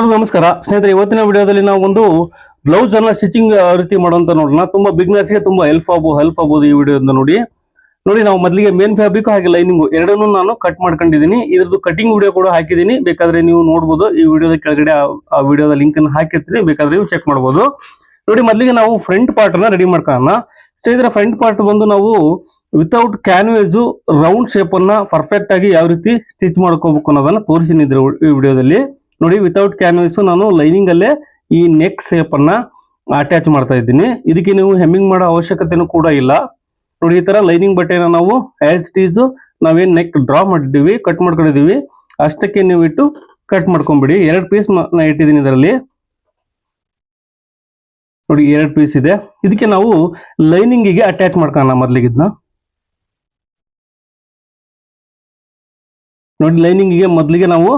ನಮಸ್ಕಾರ. ಸ್ನೇಹಿತರೆ, ಇವತ್ತಿನ ವಿಡಿಯೋದಲ್ಲಿ ನಾವು ಒಂದು ಬ್ಲೌಸ್ ಅನ್ನ ಸ್ಟಿಚಿಂಗ್ ರೀತಿ ಮಾಡುವಂತ ನೋಡೋಣ. ತುಂಬಾ ಬಿಗ್ನೆಸ್ಗೆ ತುಂಬಾ ಹೆಲ್ಪ್ ಆಗಬಹುದು ಹೆಲ್ಪ್ ಆಗಬಹುದು ಈ ವಿಡಿಯೋ ನೋಡಿ. ನೋಡಿ, ನಾವು ಮೊದಲಿಗೆ ಮೇನ್ ಫ್ಯಾಬ್ರಿಕ್ ಹಾಗೆ ಲೈನಿಂಗ್ ಎರಡನ್ನೂ ನಾನು ಕಟ್ ಮಾಡ್ಕೊಂಡಿದ್ದೀನಿ. ಇದ್ರದ್ದು ಕಟಿಂಗ್ ವಿಡಿಯೋ ಕೂಡ ಹಾಕಿದ್ದೀನಿ. ಬೇಕಾದ್ರೆ ನೀವು ನೋಡಬಹುದು ಈ ವಿಡಿಯೋದ ಕೆಳಗಡೆ ಆ- ವಿಡಿಯೋದ ಲಿಂಕ್ ಅನ್ನು ಹಾಕಿರ್ತೀನಿ. ಬೇಕಾದ್ರೆ ನೀವು ಚೆಕ್ ಮಾಡಬಹುದು ನೋಡಿ, ಮೊದಲಿಗೆ ನಾವು ಫ್ರಂಟ್ ಪಾರ್ಟ್ ಅನ್ನ ರೆಡಿ ಮಾಡ್ಕೊಳ್ಳೋಣ. ಸ್ನೇಹಿತರೆ ಫ್ರಂಟ್ ಪಾರ್ಟ್ ಬಂದು ನಾವು ವಿತೌಟ್ ಕ್ಯಾನ್ವೇಸ್ ರೌಂಡ್ ಶೇಪ್ ಅನ್ನ ಪರ್ಫೆಕ್ಟ್ ಆಗಿ ಯಾವ ರೀತಿ ಸ್ಟಿಚ್ ಮಾಡ್ಕೋಬೇಕು ಅನ್ನೋದನ್ನ ತೋರಿಸಿದ್ರು ಈ ವಿಡಿಯೋದಲ್ಲಿ. ನೋಡಿ ವಿತೌಟ್ ಕ್ಯಾನ್ವಸ್ ನಾನು ಲೈನಿಂಗ್ ಅಲ್ಲೇ ಈ ನೆಕ್ ಸೇಪ್ ಅನ್ನ ಅಟ್ಯಾಚ್ ಮಾಡ್ತಾ ಇದ್ದೀನಿ. ಇದಕ್ಕೆ ನೀವು ಹೆಮ್ಮಿಂಗ್ ಮಾಡೋ ಅವಶ್ಯಕತೆನೂ ಕೂಡ ಇಲ್ಲ. ನೋಡಿ, ಈ ತರ ಲೈನಿಂಗ್ ಬಟ್ಟೆನ ನಾವು ಆಸ್ ಟೀಸ್ ನಾವೇನ್ ನೆಕ್ ಡ್ರಾ ಮಾಡಿದ್ದೀವಿ ಕಟ್ ಮಾಡ್ಕೊಂಡಿದೀವಿ ಅಷ್ಟಕ್ಕೆ ನೀವು ಇಟ್ಟು ಕಟ್ ಮಾಡ್ಕೊಂಬಿಡಿ. ಎರಡು ಪೀಸ್ ನಾ ಇಟ್ಟಿದ್ದೀನಿ ಇದರಲ್ಲಿ. ನೋಡಿ, ಎರಡು ಪೀಸ್ ಇದೆ. ಇದಕ್ಕೆ ನಾವು ಲೈನಿಂಗಿಗೆ ಅಟ್ಯಾಚ್ ಮಾಡ್ಕೋಣ ಮೊದಲಿಗೆ ಇದನ್ನ ನೋಡಿ ಲೈನಿಂಗಿಗೆ ಮೊದಲಿಗೆ ನಾವು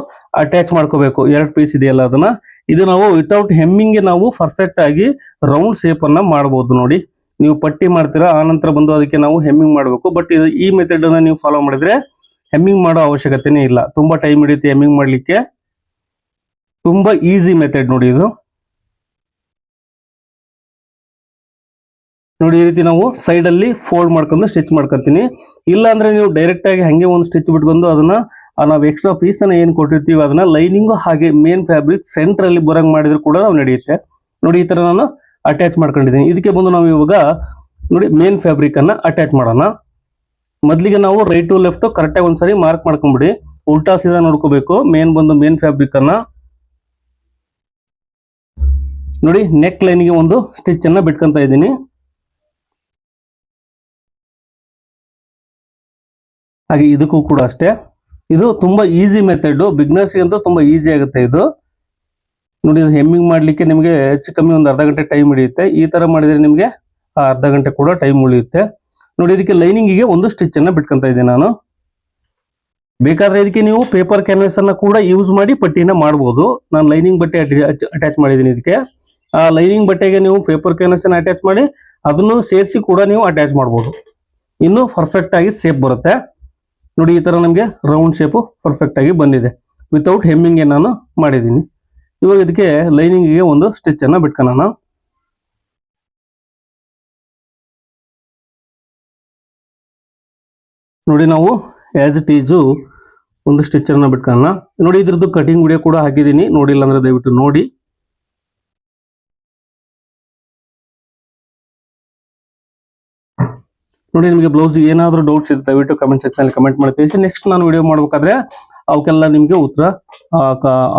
ಅಟ್ಯಾಚ್ ಮಾಡ್ಕೋಬೇಕು. ಎರಡು ಪೀಸ್ ಇದೆಯಲ್ಲ ಅದನ್ನ. ಇದು ನಾವು ವಿತೌಟ್ ಹೆಮ್ಮಿಂಗ್ ನಾವು ಪರ್ಫೆಕ್ಟ್ ಆಗಿ ರೌಂಡ್ ಶೇಪ್ ಅನ್ನ ಮಾಡಬಹುದು ನೋಡಿ. ನೀವು ಪಟ್ಟಿ ಮಾಡ್ತೀರಾ, ಆ ನಂತರ ಬಂದು ಅದಕ್ಕೆ ನಾವು ಹೆಮ್ಮಿಂಗ್ ಮಾಡಬೇಕು. ಬಟ್ ಇದು ಈ ಮೆಥಡ್ ಅನ್ನ ನೀವು ಫಾಲೋ ಮಾಡಿದ್ರೆ ಹೆಮ್ಮಿಂಗ್ ಮಾಡೋ ಅವಶ್ಯಕತೆನೇ ಇಲ್ಲ. ತುಂಬಾ ಟೈಮ್ ಹಿಡಿಯುತ್ತೆ ಹೆಮ್ಮಿಂಗ್ ಮಾಡಲಿಕ್ಕೆ. ತುಂಬಾ ಈಸಿ ಮೆಥಡ್ ನೋಡಿ ಇದು. ನೋಡಿ, ಈ ರೀತಿ ನಾವು ಸೈಡ್ ಅಲ್ಲಿ ಫೋಲ್ಡ್ ಮಾಡ್ಕೊಂಡು ಸ್ಟಿಚ್ ಮಾಡ್ಕೊತೀನಿ. ಇಲ್ಲ ಅಂದ್ರೆ ನೀವು ಡೈರೆಕ್ಟ್ ಆಗಿ ಹಂಗೆ ಒಂದು ಸ್ಟಿಚ್ ಬಿಟ್ಕೊಂಡು ಅದನ್ನ ನಾವು ಎಕ್ಸ್ಟ್ರಾ ಪೀಸ್ ಅನ್ನ ಏನ್ ಕೊಟ್ಟಿರ್ತೀವಿ ಅದನ್ನ ಲೈನಿಂಗು ಹಾಗೆ ಮೇನ್ ಫ್ಯಾಬ್ರಿಕ್ ಸೆಂಟರ್ ಅಲ್ಲಿ ಬರಂಗ್ ಮಾಡಿದ್ರು ಕೂಡ ನಾವು ನಡೆಯುತ್ತೆ. ನೋಡಿ, ಈ ತರ ನಾನು ಅಟ್ಯಾಚ್ ಮಾಡ್ಕೊಂಡಿದ್ದೀನಿ. ಇದಕ್ಕೆ ಬಂದು ನಾವು ಇವಾಗ ನೋಡಿ ಮೇನ್ ಫ್ಯಾಬ್ರಿಕ್ ಅನ್ನ ಅಟ್ಯಾಚ್ ಮಾಡೋಣ. ಮೊದಲಿಗೆ ನಾವು ರೈಟ್ ಟು ಲೆಫ್ಟ್ ಕರೆಕ್ಟಾಗಿ ಒಂದ್ಸರಿ ಮಾರ್ಕ್ ಮಾಡ್ಕೊಂಬಿಡಿ. ಉಲ್ಟಾ ಸೀದಾ ನೋಡ್ಕೋಬೇಕು. ಮೇನ್ ಬಂದು ಮೇನ್ ಫ್ಯಾಬ್ರಿಕ್ ಅನ್ನ ನೋಡಿ ನೆಕ್ ಲೈನ್ಗೆ ಒಂದು ಸ್ಟಿಚ್ ಅನ್ನ ಬಿಟ್ಕೊಂತ ಇದ್ದೀನಿ. ಹಾಗೆ ಇದಕ್ಕೂ ಕೂಡ ಅಷ್ಟೇ. ಇದು ತುಂಬಾ ಈಸಿ ಮೆಥಡ್ ಬಿಗ್ನರ್ಸ್ ಅಂತೂ ತುಂಬಾ ಈಸಿ ಆಗುತ್ತೆ ಇದು. ನೋಡಿ, ಇದು ಹೆಮ್ಮಿಂಗ್ ಮಾಡ್ಲಿಕ್ಕೆ ನಿಮಗೆ ಹೆಚ್ಚು ಕಮ್ಮಿ ಒಂದು ಅರ್ಧ ಗಂಟೆ ಟೈಮ್ ಹಿಡಿಯುತ್ತೆ. ಈ ತರ ಮಾಡಿದ್ರೆ ನಿಮಗೆ ಆ ಅರ್ಧ ಗಂಟೆ ಕೂಡ ಟೈಮ್ ಉಳಿಯುತ್ತೆ. ನೋಡಿ, ಇದಕ್ಕೆ ಲೈನಿಂಗಿಗೆ ಒಂದು ಸ್ಟಿಚ್ ಅನ್ನ ಬಿಟ್ಕೊಂತ ಇದ್ದೀನಿ ನಾನು. ಬೇಕಾದ್ರೆ ಇದಕ್ಕೆ ನೀವು ಪೇಪರ್ ಕ್ಯಾನ್ವಸ್ ಅನ್ನ ಕೂಡ ಯೂಸ್ ಮಾಡಿ ಪಟ್ಟಿನ ಮಾಡಬಹುದು ನಾನು ಲೈನಿಂಗ್ ಬಟ್ಟೆ ಅಟ್ಯಾಚ್ ಮಾಡಿದ್ದೀನಿ ಇದಕ್ಕೆ. ಆ ಲೈನಿಂಗ್ ಬಟ್ಟೆಗೆ ನೀವು ಪೇಪರ್ ಕ್ಯಾನ್ವಸ್ ಅನ್ನ ಅಟ್ಯಾಚ್ ಮಾಡಿ ಅದನ್ನು ಸೇರಿಸಿ ಕೂಡ ನೀವು ಅಟ್ಯಾಚ್ ಮಾಡಬಹುದು ಇನ್ನು ಪರ್ಫೆಕ್ಟ್ ಆಗಿ ಸೇಫ್ ಬರುತ್ತೆ. ನೋಡಿ, ಈ ತರ ನಮಗೆ ರೌಂಡ್ ಶೇಪು ಪರ್ಫೆಕ್ಟ್ ಆಗಿ ಬಂದಿದೆ. ವಿತೌಟ್ ಹೆಮ್ಮಿಂಗ್ ನಾನು ಮಾಡಿದ್ದೀನಿ. ಇವಾಗ ಇದಕ್ಕೆ ಲೈನಿಂಗಿಗೆ ಒಂದು ಸ್ಟಿಚ್ ಅನ್ನ ಬಿಟ್ಕೊಳ್ಳೋಣ ನೋಡಿ, ನಾವು ಆಸ್ ಇಟ್ ಈಸು ಒಂದು ಸ್ಟಿಚ್ ಅನ್ನ ಬಿಟ್ಕೊಳ್ಳೋಣ ನೋಡಿ, ಇದ್ರದ್ದು ಕಟಿಂಗ್ ವಿಡಿಯೋ ಕೂಡ ಹಾಕಿದ್ದೀನಿ. ನೋಡಿಲ್ಲ ಅಂದರೆ ದಯವಿಟ್ಟು ನೋಡಿ. ನೋಡಿ, ನಿಮಗೆ ಬ್ಲೌಸ್ ಏನಾದರೂ ಡೌಟ್ಸ್ ಇರುತ್ತೆ ದಯವಿಟ್ಟು ಕಮೆಂಟ್ ಸೆಕ್ಷನ್ ಕಮೆಂಟ್ ಮಾಡಿ. ತಿಳಿಸಿ ನೆಕ್ಸ್ಟ್ ನಾನು ವಿಡಿಯೋ ಮಾಡಬೇಕಾದ್ರೆ ಅವಕ್ಕೆಲ್ಲ ನಿಮಗೆ ಉತ್ತರ, ಆ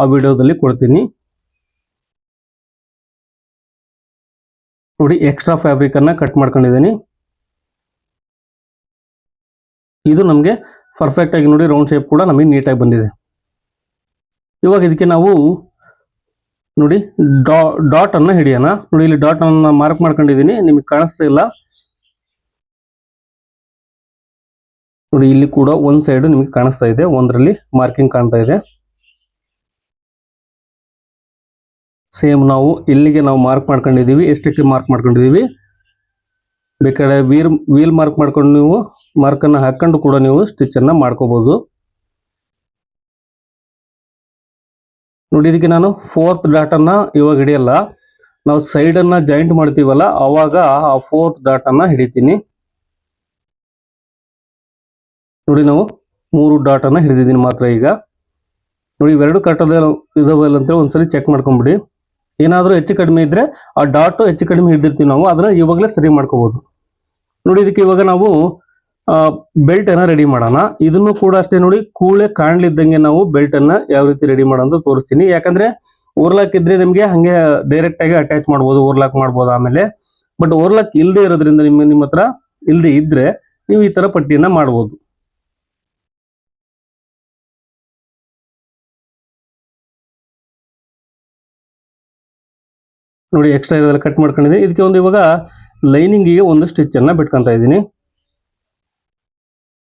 ಆ ವಿಡಿಯೋದಲ್ಲಿ ಕೊಡ್ತೀನಿ. ನೋಡಿ ಎಕ್ಸ್ಟ್ರಾ ಫ್ಯಾಬ್ರಿಕ್ ಅನ್ನ ಕಟ್ ಮಾಡ್ಕೊಂಡಿದ್ದೀನಿ. ಇದು ನಮಗೆ ಪರ್ಫೆಕ್ಟ್ ಆಗಿ ನೋಡಿ ರೌಂಡ್ ಶೇಪ್ ಕೂಡ ನಮಗೆ ನೀಟಾಗಿ ಬಂದಿದೆ. ಇವಾಗ ಇದಕ್ಕೆ ನಾವು ನೋಡಿ, ಡಾ ಡಾಟ್ ಅನ್ನ ಹಿಡಿಯೋಣ. ನೋಡಿ, ಇಲ್ಲಿ ಡಾಟ್ ಅನ್ನ ಮಾರ್ಕ್ ಮಾಡ್ಕೊಂಡಿದ್ದೀನಿ. ನಿಮಗೆ ಕಾಣಿಸ್ತಾ ಇಲ್ಲ. ನೋಡಿ, ಇಲ್ಲಿ ಕೂಡ ಒಂದ್ ಸೈಡ್ ನಿಮಗೆ ಕಾಣಿಸ್ತಾ ಇದೆ, ಒಂದರಲ್ಲಿ ಮಾರ್ಕಿಂಗ್ ಕಾಣ್ತಾ ಇದೆ. ಸೇಮ್ ನಾವು ಇಲ್ಲಿಗೆ ನಾವು ಮಾರ್ಕ್ ಮಾಡ್ಕೊಂಡಿದೀವಿ ಎಷ್ಟಕ್ಕೆ ಮಾರ್ಕ್ ಮಾಡ್ಕೊಂಡಿದೀವಿ ಬೇಕಾದ್ರೆ ವೀರ್ ವೀಲ್ ಮಾರ್ಕ್ ಮಾಡ್ಕೊಂಡು ನೀವು ಮಾರ್ಕ್ ಅನ್ನ ಹಾಕೊಂಡು ಕೂಡ ನೀವು ಸ್ಟಿಚ್ ಅನ್ನ ಮಾಡ್ಕೋಬಹುದು ನೋಡಿ, ಇದಕ್ಕೆ ನಾನು ಫೋರ್ತ್ ಡಾಟ್ ಅನ್ನ ಇವಾಗ ಹಿಡಿಯಲ್ಲ. ನಾವು ಸೈಡ್ ಅನ್ನ ಜಾಯಿಂಟ್ ಮಾಡ್ತೀವಲ್ಲ, ಅವಾಗ ಆ ಫೋರ್ತ್ ಡಾಟ್ ಅನ್ನ ಹಿಡಿತೀನಿ. ನೋಡಿ ನಾವು ಮೂರು ಡಾಟನ್ನು ಹಿಡಿದಿದ್ದೀನಿ ಮಾತ್ರ ಈಗ. ನೋಡಿ ಇವೆರಡು ಕಟ್ಟದ ಇದಾವಲ್ಲ ಅಂತ ಒಂದ್ಸರಿ ಚೆಕ್ ಮಾಡ್ಕೊಂಬಿಡಿ. ಏನಾದರೂ ಹೆಚ್ಚು ಕಡಿಮೆ ಇದ್ದರೆ ಆ ಡಾಟು ಹೆಚ್ಚು ಕಡಿಮೆ ಹಿಡಿದಿರ್ತೀವಿ ನಾವು ಅದನ್ನ ಇವಾಗಲೇ ಸರಿ ಮಾಡ್ಕೋಬಹುದು ನೋಡಿ ಇದಕ್ಕೆ ಇವಾಗ ನಾವು ಬೆಲ್ಟನ್ನು ರೆಡಿ ಮಾಡೋಣ. ಇದನ್ನು ಕೂಡ ಅಷ್ಟೇ ನೋಡಿ, ಕೂಳೆ ಕಾಣ್ಲಿದ್ದಂಗೆ ನಾವು ಬೆಲ್ಟನ್ನು ಯಾವ ರೀತಿ ರೆಡಿ ಮಾಡೋದು ತೋರಿಸ್ತೀನಿ. ಯಾಕಂದರೆ ಓರ್ಲಾಕ್ ಇದ್ರೆ ನಿಮಗೆ ಹಾಗೆ ಡೈರೆಕ್ಟಾಗಿ ಅಟ್ಯಾಚ್ ಮಾಡ್ಬೋದು ಓರ್ಲಾಕ್ ಮಾಡ್ಬೋದು ಆಮೇಲೆ. ಬಟ್ ಓರ್ಲಾಕ್ ಇಲ್ಲದೆ ಇರೋದ್ರಿಂದ ನಿಮ್ಮ ನಿಮ್ಮ ಹತ್ರ ಇಲ್ಲದೆ ಇದ್ದರೆ ನೀವು ಈ ಥರ ಪಟ್ಟಿಯನ್ನು ಮಾಡ್ಬೋದು. ನೋಡಿ ಎಕ್ಸ್ಟ್ರಾ ಇರೋದೆಲ್ಲ ಕಟ್ ಮಾಡ್ಕೊಂಡಿದ್ದೀನಿ. ಇದಕ್ಕೆ ಒಂದು ಇವಾಗ ಲೈನಿಂಗಿಗೆ ಒಂದು ಸ್ಟಿಚ್ ಅನ್ನ ಬಿಟ್ಕೊಂತ ಇದ್ದೀನಿ.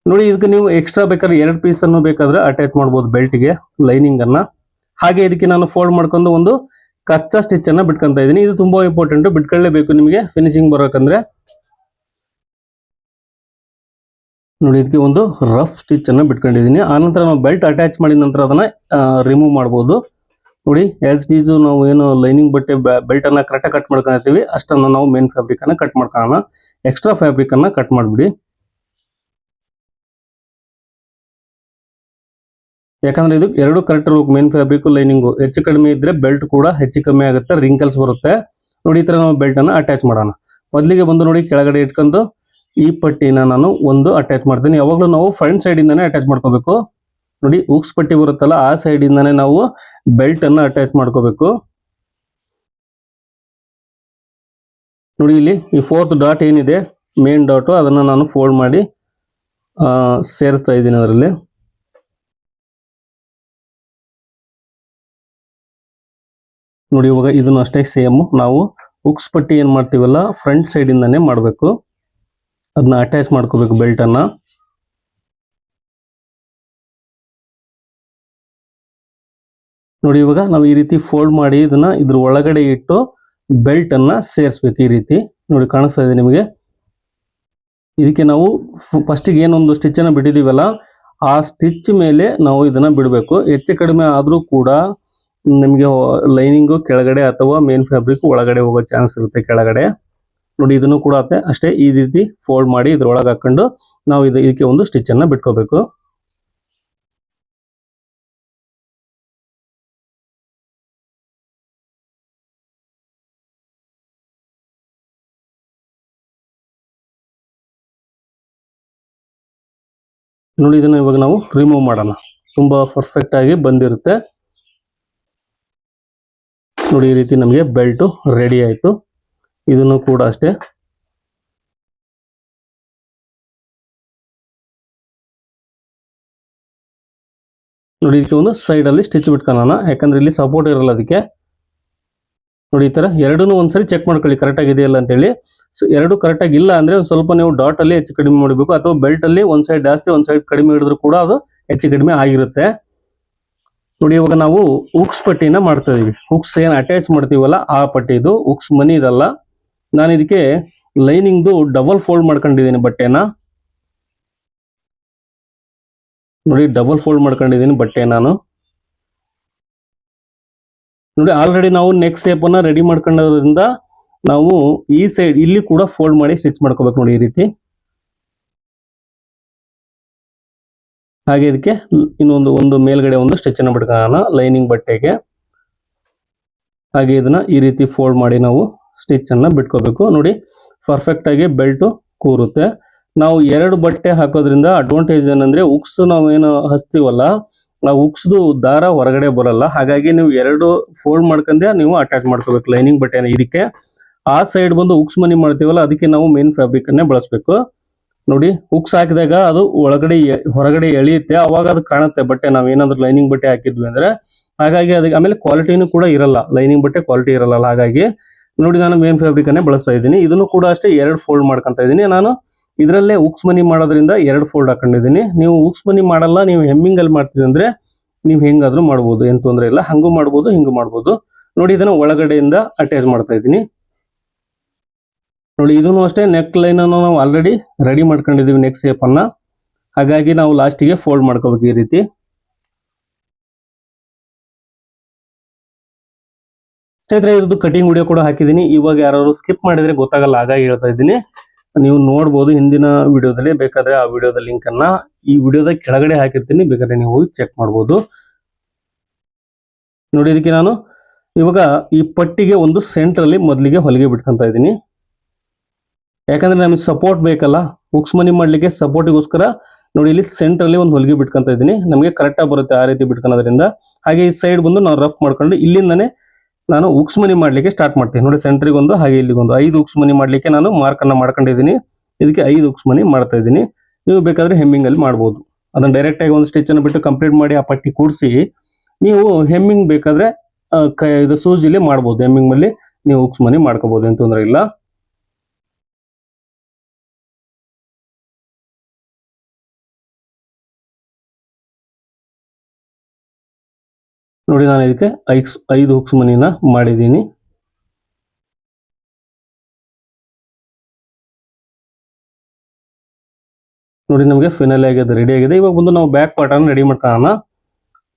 ನೋಡಿ ಇದಕ್ಕೆ ನೀವು ಎಕ್ಸ್ಟ್ರಾ ಬೇಕಾದ್ರೆ ಎರಡು ಪೀಸ್ ಅನ್ನು ಬೇಕಾದ್ರೆ ಅಟ್ಯಾಚ್ ಮಾಡ್ಬೋದು ಬೆಲ್ಟ್ಗೆ ಲೈನಿಂಗ್ ಅನ್ನ. ಹಾಗೆ ಇದಕ್ಕೆ ನಾನು ಫೋಲ್ಡ್ ಮಾಡ್ಕೊಂಡು ಒಂದು ಕಚ್ಚಾ ಸ್ಟಿಚ್ ಅನ್ನ ಬಿಟ್ಕೊಂತ ಇದ್ದೀನಿ. ಇದು ತುಂಬಾ ಇಂಪಾರ್ಟೆಂಟ್ ಬಿಟ್ಕೊಳ್ಳೇಬೇಕು ನಿಮಗೆ ಫಿನಿಶಿಂಗ್ ಬರೋಕಂದ್ರೆ. ನೋಡಿ ಇದಕ್ಕೆ ಒಂದು ರಫ್ ಸ್ಟಿಚ್ ಅನ್ನ ಬಿಟ್ಕೊಂಡಿದ್ದೀನಿ. ಆನಂತರ ನಾವು ಬೆಲ್ಟ್ ಅಟ್ಯಾಚ್ ಮಾಡಿದ ನಂತರ ಅದನ್ನ ರಿಮೂವ್ ಮಾಡ್ಬೋದು. ನೋಡಿ ಎಲ್ ಡೀಸು ನಾವು ಏನು ಲೈನಿಂಗ್ ಬಟ್ಟೆ ಬೆಲ್ಟ್ ಅನ್ನ ಕರೆಕ್ಟಾಗಿ ಕಟ್ ಮಾಡ್ಕೊಂಡಿರ್ತೀವಿ ಅಷ್ಟನ್ನ ನಾವು ಮೇನ್ ಫ್ಯಾಬ್ರಿಕ್ ಅನ್ನ ಕಟ್ ಮಾಡ್ಕೊಳ್ಳೋಣ. ಎಕ್ಸ್ಟ್ರಾ ಫ್ಯಾಬ್ರಿಕ್ ಅನ್ನ ಕಟ್ ಮಾಡ್ಬಿಡಿ. ಯಾಕಂದ್ರೆ ಇದು ಎರಡು ಕರೆಕ್ಟ್ ಇರ್ಬೇಕು ಮೇನ್ ಫ್ಯಾಬ್ರಿಕ್ ಲೈನಿಂಗು ಹೆಚ್ಚು ಕಡಿಮೆ ಇದ್ರೆ ಬೆಲ್ಟ್ ಕೂಡ ಹೆಚ್ಚು ಕಮ್ಮಿ ಆಗುತ್ತೆ ರಿಂಕಲ್ಸ್ ಬರುತ್ತೆ. ನೋಡಿ, ಈ ತರ ನಾವು ಬೆಲ್ಟ್ ಅನ್ನ ಅಟ್ಯಾಚ್ ಮಾಡೋಣ. ಮೊದಲಿಗೆ ಬಂದು ನೋಡಿ, ಕೆಳಗಡೆ ಇಟ್ಕೊಂಡು ಈ ಪಟ್ಟಿನ ನಾನು ಒಂದು ಅಟ್ಯಾಚ್ ಮಾಡ್ತೀನಿ. ಯಾವಾಗಲೂ ನಾವು ಫ್ರಂಟ್ ಸೈಡ್ ಇಂದಾನೆ ಅಟ್ಯಾಚ್ ಮಾಡ್ಕೋಬೇಕು. ನೋಡಿ ಉಕ್ಸ್ ಪಟ್ಟಿ ಬರುತ್ತಲ್ಲ, ಆ ಸೈಡ್ ಇಂದಾನೆ ನಾವು ಬೆಲ್ಟ್ ಅನ್ನ ಅಟ್ಯಾಚ್ ಮಾಡ್ಕೋಬೇಕು. ನೋಡಿ ಇಲ್ಲಿ ಈ ಫೋರ್ತ್ ಡಾಟ್ ಏನಿದೆ ಮೇನ್ ಡಾಟು ಅದನ್ನ ನಾನು ಫೋಲ್ಡ್ ಮಾಡಿ ಸೇರಿಸ್ತಾ ಇದ್ದೀನಿ ಅದರಲ್ಲಿ. ನೋಡಿ ಇವಾಗ ಇದನ್ನು ಅಷ್ಟೇ ಸೇಮ್. ನಾವು ಉಕ್ಸ್ ಪಟ್ಟಿ ಏನ್ ಮಾಡ್ತೀವಲ್ಲ ಫ್ರಂಟ್ ಸೈಡ್ ಇಂದಾನೆ ಮಾಡಬೇಕು. ಅದನ್ನ ಅಟ್ಯಾಚ್ ಮಾಡ್ಕೋಬೇಕು ಬೆಲ್ಟ್ ನೋಡಿ, ಇವಾಗ ನಾವು ಈ ರೀತಿ ಫೋಲ್ಡ್ ಮಾಡಿ ಇದನ್ನ ಇದ್ರ ಒಳಗಡೆ ಇಟ್ಟು ಬೆಲ್ಟ್ ಅನ್ನ ಸೇರಿಸ್ಬೇಕು ಈ ರೀತಿ. ನೋಡಿ, ಕಾಣಿಸ್ತಾ ಇದೆ ನಿಮಗೆ? ಇದಕ್ಕೆ ನಾವು ಫಸ್ಟಿಗೆ ಏನೊಂದು ಸ್ಟಿಚ್ ಅನ್ನ ಬಿಟ್ಟಿದೀವಲ್ಲ, ಆ ಸ್ಟಿಚ್ ಮೇಲೆ ನಾವು ಇದನ್ನ ಬಿಡಬೇಕು. ಹೆಚ್ಚು ಕಡಿಮೆ ಆದ್ರೂ ಕೂಡ ನಿಮಗೆ ಲೈನಿಂಗು ಕೆಳಗಡೆ ಅಥವಾ ಮೇನ್ ಫ್ಯಾಬ್ರಿಕ್ ಒಳಗಡೆ ಹೋಗೋ ಚಾನ್ಸ್ ಇರುತ್ತೆ ಕೆಳಗಡೆ. ನೋಡಿ, ಇದನ್ನು ಕೂಡ ಅಷ್ಟೇ ಈ ರೀತಿ ಫೋಲ್ಡ್ ಮಾಡಿ ಇದ್ರೊಳಗೆ ಹಾಕೊಂಡು ನಾವು ಇದು, ಇದಕ್ಕೆ ಒಂದು ಸ್ಟಿಚ್ ಅನ್ನ ಬಿಟ್ಕೋಬೇಕು. ನೋಡಿ, ಇದನ್ನು ಇವಾಗ ನಾವು ರಿಮೂವ್ ಮಾಡೋಣ. ತುಂಬಾ ಪರ್ಫೆಕ್ಟ್ ಆಗಿ ಬಂದಿರುತ್ತೆ. ನೋಡಿ, ಈ ರೀತಿ ನಮಗೆ ಬೆಲ್ಟು ರೆಡಿ ಆಯಿತು. ಇದನ್ನು ಕೂಡ ಅಷ್ಟೇ. ನೋಡಿ, ಇದಕ್ಕೆ ಒಂದು ಸೈಡ್ ಅಲ್ಲಿ ಸ್ಟಿಚ್ ಬಿಟ್ಕೊಳ್ಳೋಣ ಯಾಕಂದ್ರೆ ಇಲ್ಲಿ ಸಪೋರ್ಟ್ ಇರಲ್ಲ ಅದಕ್ಕೆ. ನೋಡಿ, ಈ ತರ ಎರಡನ್ನೂ ಒಂದ್ಸರಿ ಚೆಕ್ ಮಾಡ್ಕೊಳ್ಳಿ. ಕರೆಕ್ಟ್ ಇದೆಯಲ್ಲ ಅಂತೇಳಿ. ಸೊ ಎರಡು ಕರೆಕ್ಟ್ ಆಗಿ ಇಲ್ಲ ಅಂದ್ರೆ ಸ್ವಲ್ಪ ನೀವು ಡಾಟ್ ಅಲ್ಲಿ ಹೆಚ್ಚು ಕಡಿಮೆ ಮಾಡಬೇಕು. ಅಥವಾ ಬೆಲ್ಟ್ ಅಲ್ಲಿ ಒಂದ್ ಸೈಡ್ ಜಾಸ್ತಿ, ಒಂದ್ ಸೈಡ್ ಕಡಿಮೆ ಹಿಡಿದ್ರು ಕೂಡ ಅದು ಹೆಚ್ಚು ಕಡಿಮೆ ಆಗಿರುತ್ತೆ. ನೋಡಿ, ಇವಾಗ ನಾವು ಉಕ್ಸ್ ಪಟ್ಟಿನ ಮಾಡ್ತಾ ಇದೀವಿ. ಉಕ್ಸ್ ಏನ್ ಅಟ್ಯಾಚ್ ಮಾಡ್ತೀವಲ್ಲ, ಆ ಪಟ್ಟಿ ಇದು ಉಕ್ಸ್ ಮನಿ ಇದಲ್ಲ. ನಾನು ಇದಕ್ಕೆ ಲೈನಿಂಗ್ದು ಡಬಲ್ ಫೋಲ್ಡ್ ಮಾಡ್ಕೊಂಡಿದ್ದೀನಿ ಬಟ್ಟೆನ. ನೋಡಿ ಡಬಲ್ ಫೋಲ್ಡ್ ಮಾಡ್ಕೊಂಡಿದ್ದೀನಿ ಬಟ್ಟೆ ನಾನು. ನೋಡಿ ಆಲ್ರೆಡಿ ನಾವು ನೆಕ್ಸ್ಟ್ ಸೇಪ್ ಅನ್ನ ರೆಡಿ ಮಾಡ್ಕೊಂಡೋದ್ರಿಂದ ನಾವು ಈ ಸೈಡ್ ಇಲ್ಲಿ ಕೂಡ ಫೋಲ್ಡ್ ಮಾಡಿ ಸ್ಟಿಚ್ ಮಾಡ್ಕೋಬೇಕು ನೋಡಿ ಈ ರೀತಿ. ಹಾಗೆ ಇದಕ್ಕೆ ಇನ್ನೊಂದು, ಒಂದು ಮೇಲ್ಗಡೆ ಒಂದು ಸ್ಟಿಚ್ ಅನ್ನ ಬಿಡ್ಕೋಣ ಲೈನಿಂಗ್ ಬಟ್ಟೆಗೆ. ಹಾಗೆ ಇದನ್ನ ಈ ರೀತಿ ಫೋಲ್ಡ್ ಮಾಡಿ ನಾವು ಸ್ಟಿಚ್ ಅನ್ನ ಬಿಟ್ಕೋಬೇಕು. ನೋಡಿ ಪರ್ಫೆಕ್ಟ್ ಆಗಿ ಬೆಲ್ಟ್ ಕೂರುತ್ತೆ. ನಾವು ಎರಡು ಬಟ್ಟೆ ಹಾಕೋದ್ರಿಂದ ಅಡ್ವಾಂಟೇಜ್ ಏನಂದ್ರೆ ಉಕ್ಸ್ ಏನು ಹಚ್ತೀವಲ್ಲ, ಆ ಉಕ್ಸ್ದು ದಾರ ಹೊರಗಡೆ ಬರಲ್ಲ. ಹಾಗಾಗಿ ನೀವು ಎರಡು ಫೋಲ್ಡ್ ಮಾಡ್ಕೊಂಡೆ ನೀವು ಅಟ್ಯಾಚ್ ಮಾಡ್ಕೋಬೇಕು ಲೈನಿಂಗ್ ಬಟ್ಟೆನ ಇದಕ್ಕೆ. ಆ ಸೈಡ್ ಬಂದು ಉಕ್ಸ್ ಮನಿ ಮಾಡ್ತೀವಲ್ಲ, ಅದಕ್ಕೆ ನಾವು ಮೇನ್ ಫ್ಯಾಬ್ರಿಕ್ ಅನ್ನೇ ಬಳಸಬೇಕು. ನೋಡಿ ಉಕ್ಸ್ ಹಾಕಿದಾಗ ಅದು ಒಳಗಡೆ ಹೊರಗಡೆ ಎಳೆಯುತ್ತೆ, ಅವಾಗ ಅದು ಕಾಣುತ್ತೆ ಬಟ್ಟೆ. ನಾವು ಏನಾದ್ರು ಲೈನಿಂಗ್ ಬಟ್ಟೆ ಹಾಕಿದ್ವಿ ಅಂದ್ರೆ, ಹಾಗಾಗಿ ಅದಕ್ಕೆ, ಆಮೇಲೆ ಕ್ವಾಲಿಟಿನೂ ಕೂಡ ಇರಲ್ಲ. ಲೈನಿಂಗ್ ಬಟ್ಟೆ ಕ್ವಾಲಿಟಿ ಇರಲ್ಲ ಹಾಗಾಗಿ. ನೋಡಿ, ನಾನು ಮೇನ್ ಫ್ಯಾಬ್ರಿಕ್ ಅನ್ನೇ ಬಳಸ್ತಾ ಇದ್ದೀನಿ. ಇದನ್ನು ಕೂಡ ಅಷ್ಟೇ ಎರಡು ಫೋಲ್ಡ್ ಮಾಡ್ಕೊಂತ ಇದ್ದೀನಿ. ನಾನು ಇದರಲ್ಲೇ ಉಕ್ಸ್ ಮನಿ ಮಾಡೋದ್ರಿಂದ ಎರಡು ಫೋಲ್ಡ್ ಹಾಕೊಂಡಿದ್ದೀನಿ. ನೀವು ಉಕ್ಸ್ ಮನಿ ಮಾಡಲ್ಲ, ನೀವು ಹೆಮ್ಮಿಂಗ್ ಅಲ್ಲಿ ಮಾಡ್ತೀವಿ ಅಂದ್ರೆ, ನೀವು ಹೆಂಗಾದ್ರೂ ಮಾಡ್ಬೋದು. ಏನ್ ತೊಂದರೆ ಇಲ್ಲ. ಹಂಗೂ ಮಾಡ್ಬೋದು, ಹಿಂಗೂ ಮಾಡ್ಬೋದು. ನೋಡಿ, ಇದನ್ನ ಒಳಗಡೆಯಿಂದ ಅಟ್ಯಾಚ್ ಮಾಡ್ತಾ ಇದ್ದೀನಿ. ನೋಡಿ ಇದನ್ನು ಅಷ್ಟೇ ನೆಕ್ ಲೈನ್ ಅನ್ನು ನಾವು ಆಲ್ರೆಡಿ ರೆಡಿ ಮಾಡ್ಕೊಂಡಿದೀವಿ ನೆಕ್ ಸೇಪ್ ಅನ್ನ. ಹಾಗಾಗಿ ನಾವು ಲಾಸ್ಟಿಗೆ ಫೋಲ್ಡ್ ಮಾಡ್ಕೋಬೇಕು ಈ ರೀತಿ. ಸ್ನೇಹಿತರೆ, ಇದ್ರದ್ದು ಕಟಿಂಗ್ ವಿಡಿಯೋ ಕೂಡ ಹಾಕಿದ್ದೀನಿ. ಇವಾಗ ಯಾರು ಸ್ಕಿಪ್ ಮಾಡಿದ್ರೆ ಗೊತ್ತಾಗಲ್ಲ, ಹಾಗಾಗಿ ಹೇಳ್ತಾ ಇದ್ದೀನಿ. ನೀವು ನೋಡ್ಬೋದು ಹಿಂದಿನ ವಿಡಿಯೋದಲ್ಲಿ ಬೇಕಾದ್ರೆ ಆ ವಿಡಿಯೋದ ಲಿಂಕ್ ಅನ್ನ. ಈ ವಿಡಿಯೋದ ಕೆಳಗಡೆ ಹಾಕಿರ್ತೀನಿ, ಬೇಕಾದ್ರೆ ನೀವು ಹೋಗಿ ಚೆಕ್ ಮಾಡ್ಬೋದು. ನೋಡಿ, ಇದಕ್ಕೆ ನಾನು ಇವಾಗ ಈ ಪಟ್ಟಿಗೆ ಒಂದು ಸೆಂಟ್ರಲ್ಲಿ ಮೊದಲಿಗೆ ಹೊಲಿಗೆ ಬಿಟ್ಕೊಂತ ಇದ್ದೀನಿ. ಯಾಕಂದ್ರೆ ನಮಗೆ ಸಪೋರ್ಟ್ ಬೇಕಲ್ಲ ಹುಕ್ಸ್ ಮನಿ ಮಾಡ್ಲಿಕ್ಕೆ ಸಪೋರ್ಟಿಗೋಸ್ಕರ ನೋಡಿ ಇಲ್ಲಿ ಸೆಂಟರ್ ಅಲ್ಲಿ ಒಂದು ಹೊಲಿಗೆ ಬಿಟ್ಕೊಂತ ಇದ್ದೀನಿ. ನಮಗೆ ಕರೆಕ್ಟ್ ಆಗಿ ಬರುತ್ತೆ ಆ ರೀತಿ ಬಿಟ್ಕೊಳೋದ್ರಿಂದ ಹಾಗೆ ಈ ಸೈಡ್ ಬಂದು ನಾವು ರಫ್ ಮಾಡ್ಕೊಂಡು ಇಲ್ಲಿಂದಾನೆ ನಾನು ಉಕ್ಸ್ ಮನಿ ಮಾಡ್ಲಿಕ್ಕೆ ಸ್ಟಾರ್ಟ್ ಮಾಡ್ತೀನಿ. ನೋಡಿ ಸೆಂಟ್ರಿಗೆ ಒಂದು, ಹಾಗೆ ಇಲ್ಲಿಗೊಂದು ಐದು ಉಕ್ಸ್ ಮನಿ ಮಾಡ್ಲಿಕ್ಕೆ ನಾನು ಮಾರ್ಕ್ ಅನ್ನ ಮಾಡ್ಕೊಂಡಿದ್ದೀನಿ. ಇದಕ್ಕೆ ಐದು ಉಕ್ಸ್ ಮನಿ ಮಾಡ್ತಾ ಇದ್ದೀನಿ. ನೀವು ಬೇಕಾದ್ರೆ ಹೆಮ್ಮಿಂಗ್ ಅಲ್ಲಿ ಮಾಡ್ಬೋದು. ಅದನ್ನ ಡೈರೆಕ್ಟ್ ಆಗಿ ಒಂದು ಸ್ಟಿಚ್ ಅನ್ನು ಬಿಟ್ಟು ಕಂಪ್ಲೀಟ್ ಮಾಡಿ ಆ ಪಟ್ಟಿ ಕೂಡಿಸಿ, ನೀವು ಹೆಮ್ಮಿಂಗ್ ಬೇಕಾದ್ರೆ ಇದು ಸೂಜಿಲಿ ಮಾಡ್ಬೋದು. ಹೆಮ್ಮಿಂಗ್ ಮೇಲೆ ನೀವು ಉಕ್ಸ್ ಮನಿ ಮಾಡ್ಕೋಬಹುದು ಏನು ತೊಂದರೆ ಇಲ್ಲ. ನೋಡಿ ನಾನು ಇದಕ್ಕೆ ಐಕ್ಸ್, ಐದು ಹುಕ್ಸ್ ಮನಿನ ಮಾಡಿದ್ದೀನಿ. ನೋಡಿ ನಮಗೆ ಫಿನಲ್ ಆಗಿದೆ ರೆಡಿ ಆಗಿದೆ. ಇವಾಗ ಬಂದು ನಾವು ಬ್ಯಾಕ್ ಪಾರ್ಟನ್ನು ರೆಡಿ ಮಾಡ್ಕೊಳ್ಳೋಣ.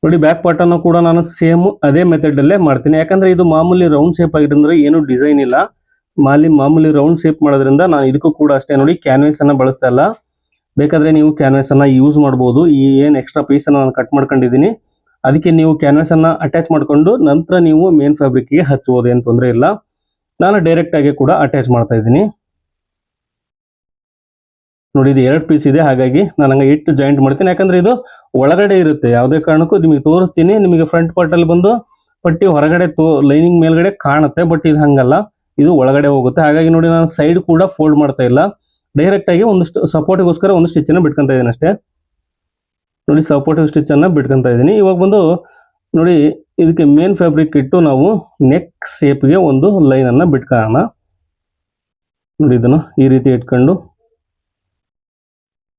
ನೋಡಿ ಬ್ಯಾಕ್ ಪಾರ್ಟನ್ನು ಕೂಡ ನಾನು ಸೇಮ್ ಅದೇ ಮೆಥಡ್ ಅಲ್ಲೇ ಮಾಡ್ತೀನಿ. ಯಾಕಂದ್ರೆ ಇದು ಮಾಮೂಲಿ ರೌಂಡ್ ಶೇಪ್ ಆಗಿರೋದ್ರಿಂದ ಏನು ಡಿಸೈನ್ ಇಲ್ಲ. ಮಾಲಿ, ಮಾಮೂಲಿ ರೌಂಡ್ ಶೇಪ್ ಮಾಡೋದ್ರಿಂದ ನಾನು ಇದಕ್ಕೂ ಕೂಡ ಅಷ್ಟೇ ನೋಡಿ ಕ್ಯಾನ್ವೇಸ್ ಅನ್ನ ಬಳಸ್ತಾ ಇಲ್ಲ. ಬೇಕಾದ್ರೆ ನೀವು ಕ್ಯಾನ್ವೇಸನ್ನು ಅನ್ನ ಯೂಸ್ ಮಾಡಬಹುದು ಈ ಏನ್ ಎಕ್ಸ್ಟ್ರಾ ಪೀಸ್ ನಾನು ಕಟ್ ಮಾಡ್ಕೊಂಡಿದ್ದೀನಿ. ಅದಕ್ಕೆ ನೀವು ಕ್ಯಾನ್ವಾಸ್ ಅನ್ನ ಅಟ್ಯಾಚ್ ಮಾಡ್ಕೊಂಡು ನಂತರ ನೀವು ಮೇನ್ ಫ್ಯಾಬ್ರಿಕ್ಗೆ ಹಚ್ಚಬಹುದು, ಏನು ತೊಂದರೆ ಇಲ್ಲ. ನಾನು ಡೈರೆಕ್ಟ್ ಆಗಿ ಕೂಡ ಅಟ್ಯಾಚ್ ಮಾಡ್ತಾ ಇದ್ದೀನಿ. ನೋಡಿ, ಇದು ಎರಡು ಪೀಸ್ ಇದೆ, ಹಾಗಾಗಿ ನಾನು ಹಂಗೆ ಇಟ್ಟು ಜಾಯಿಂಟ್ ಮಾಡ್ತೀನಿ. ಯಾಕಂದ್ರೆ ಇದು ಒಳಗಡೆ ಇರುತ್ತೆ, ಯಾವುದೇ ಕಾರಣಕ್ಕೂ ನಿಮಗೆ ತೋರಿಸ್ತೀನಿ. ನಿಮಗೆ ಫ್ರಂಟ್ ಪಾರ್ಟ್ ಅಲ್ಲಿ ಬಂದು ಪಟ್ಟಿ ಹೊರಗಡೆ ತೋ ಲೈನಿಂಗ್ ಮೇಲ್ಗಡೆ ಕಾಣುತ್ತೆ ಬಟ್ ಇದು ಹಂಗಲ್ಲ. ಇದು ಒಳಗಡೆ ಹೋಗುತ್ತೆ. ಹಾಗಾಗಿ ನೋಡಿ, ನಾನು ಸೈಡ್ ಕೂಡ ಫೋಲ್ಡ್ ಮಾಡ್ತಾ ಇಲ್ಲ. ಡೈರೆಕ್ಟ್ ಆಗಿ ಒಂದಷ್ಟು ಸಪೋರ್ಟ್ಗೋಸ್ಕರ ಒಂದು ಸ್ಟಿಚ್ ಅನ್ನು ಬಿಟ್ಕೊಂತ ಇದ್ದೀನಿ ಅಷ್ಟೇ. ನೋಡಿ ಸಪೋರ್ಟಿವ್ ಸ್ಟಿಚ್ ಅನ್ನ ಬಿಟ್ಕೊಂತ ಇದ್ದೀನಿ. ಇವಾಗ ಬಂದು ನೋಡಿ ಇದಕ್ಕೆ ಮೇನ್ ಫ್ಯಾಬ್ರಿಕ್ ಇಟ್ಟು ನಾವು ನೆಕ್ಗೆ ಒಂದು ಲೈನ್ ಅನ್ನ ಬಿಟ್ಕೊಳ್ಳೋಣ. ನೋಡಿ ಇದನ್ನು ಈ ರೀತಿ ಇಟ್ಕೊಂಡು.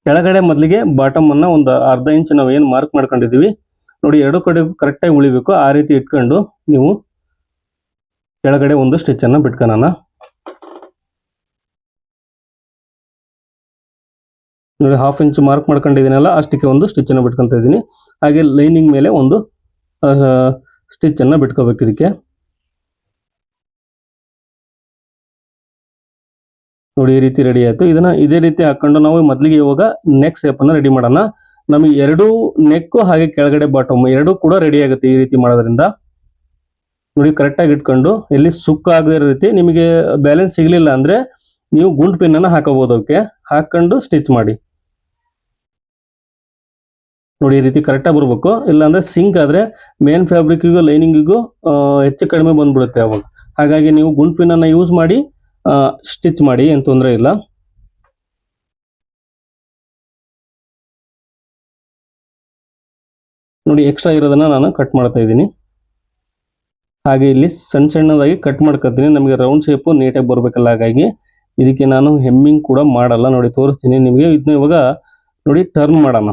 ಕೆಳಗಡೆ ಮೊದಲಿಗೆ ಬಾಟಮ್ ಅನ್ನ ಒಂದು ಅರ್ಧ ಇಂಚ್ ನಾವು ಏನು ಮಾರ್ಕ್ ಮಾಡ್ಕೊಂಡಿದೀವಿ ನೋಡಿ ಎರಡು ಕಡೆಗೂ ಕರೆಕ್ಟಾಗಿ ಉಳಿಬೇಕು. ಆ ರೀತಿ ಇಟ್ಕೊಂಡು ನೀವು ಕೆಳಗಡೆ ಒಂದು ಸ್ಟಿಚ್ ಅನ್ನ ಬಿಟ್ಕೊಳ್ಳೋಣ. ನೋಡಿ ಹಾಫ್ ಇಂಚ್ ಮಾರ್ಕ್ ಮಾಡ್ಕೊಂಡಿದ್ದೀನಲ್ಲ, ಅಷ್ಟಕ್ಕೆ ಒಂದು ಸ್ಟಿಚ್ ಅನ್ನು ಬಿಟ್ಕೊಂತ ಇದ್ದೀನಿ. ಹಾಗೆ ಲೈನಿಂಗ್ ಮೇಲೆ ಒಂದು ಸ್ಟಿಚ್ ಅನ್ನ ಬಿಟ್ಕೋಬೇಕು ಇದಕ್ಕೆ. ನೋಡಿ, ಈ ರೀತಿ ರೆಡಿ ಆಯಿತು. ಇದನ್ನ ಇದೇ ರೀತಿ ಹಾಕೊಂಡು ನಾವು ಮೊದಲಿಗೆ ಇವಾಗ ನೆಕ್ ಅನ್ನ ರೆಡಿ ಮಾಡೋಣ. ನಮಗೆ ಎರಡು ನೆಕ್ ಹಾಗೆ ಕೆಳಗಡೆ ಬಾಟಮ್ ಎರಡೂ ಕೂಡ ರೆಡಿ ಆಗುತ್ತೆ ಈ ರೀತಿ ಮಾಡೋದ್ರಿಂದ. ನೋಡಿ ಕರೆಕ್ಟ್ ಆಗಿ ಇಟ್ಕೊಂಡು ಎಲ್ಲಿ ಸುಕ್ಕ ಆಗದೇ ಇರೋ ರೀತಿ ನಿಮಗೆ ಬ್ಯಾಲೆನ್ಸ್ ಸಿಗಲಿಲ್ಲ ಅಂದ್ರೆ ನೀವು ಗುಂಡ್ ಪಿನ್ ಅನ್ನ ಹಾಕೋಬಹುದು ಅವಕ್ಕೆ ಹಾಕೊಂಡು ಸ್ಟಿಚ್ ಮಾಡಿ. ನೋಡಿ, ಈ ರೀತಿ ಕರೆಕ್ಟಾಗಿ ಬರಬೇಕು. ಇಲ್ಲಾಂದ್ರೆ ಸಿಂಕ್ ಆದರೆ ಮೇನ್ ಫ್ಯಾಬ್ರಿಕ್ಗೂ ಲೈನಿಂಗಿಗೂ ಹೆಚ್ಚು ಕಡಿಮೆ ಬಂದ್ಬಿಡುತ್ತೆ ಅವಾಗ. ಹಾಗಾಗಿ ನೀವು ಗುಂಡ್ ಪಿನ್ ಅನ್ನ ಯೂಸ್ ಮಾಡಿ ಸ್ಟಿಚ್ ಮಾಡಿ, ಏನು ತೊಂದರೆ ಇಲ್ಲ. ನೋಡಿ ಎಕ್ಸ್ಟ್ರಾ ಇರೋದನ್ನ ನಾನು ಕಟ್ ಮಾಡ್ತಾ ಇದ್ದೀನಿ. ಹಾಗೆ ಇಲ್ಲಿ ಸಣ್ಣ ಸಣ್ಣದಾಗಿ ಕಟ್ ಮಾಡ್ಕೊತೀನಿ. ನಮಗೆ ರೌಂಡ್ ಶೇಪು ನೀಟಾಗಿ ಬರಬೇಕಲ್ಲ, ಹಾಗಾಗಿ ಇದಕ್ಕೆ ನಾನು ಹೆಮ್ಮಿಂಗ್ ಕೂಡ ಮಾಡಲ್ಲ. ನೋಡಿ, ತೋರಿಸ್ತೀನಿ ನಿಮಗೆ. ಇದನ್ನ ಇವಾಗ ನೋಡಿ ಟರ್ನ್ ಮಾಡೋಣ.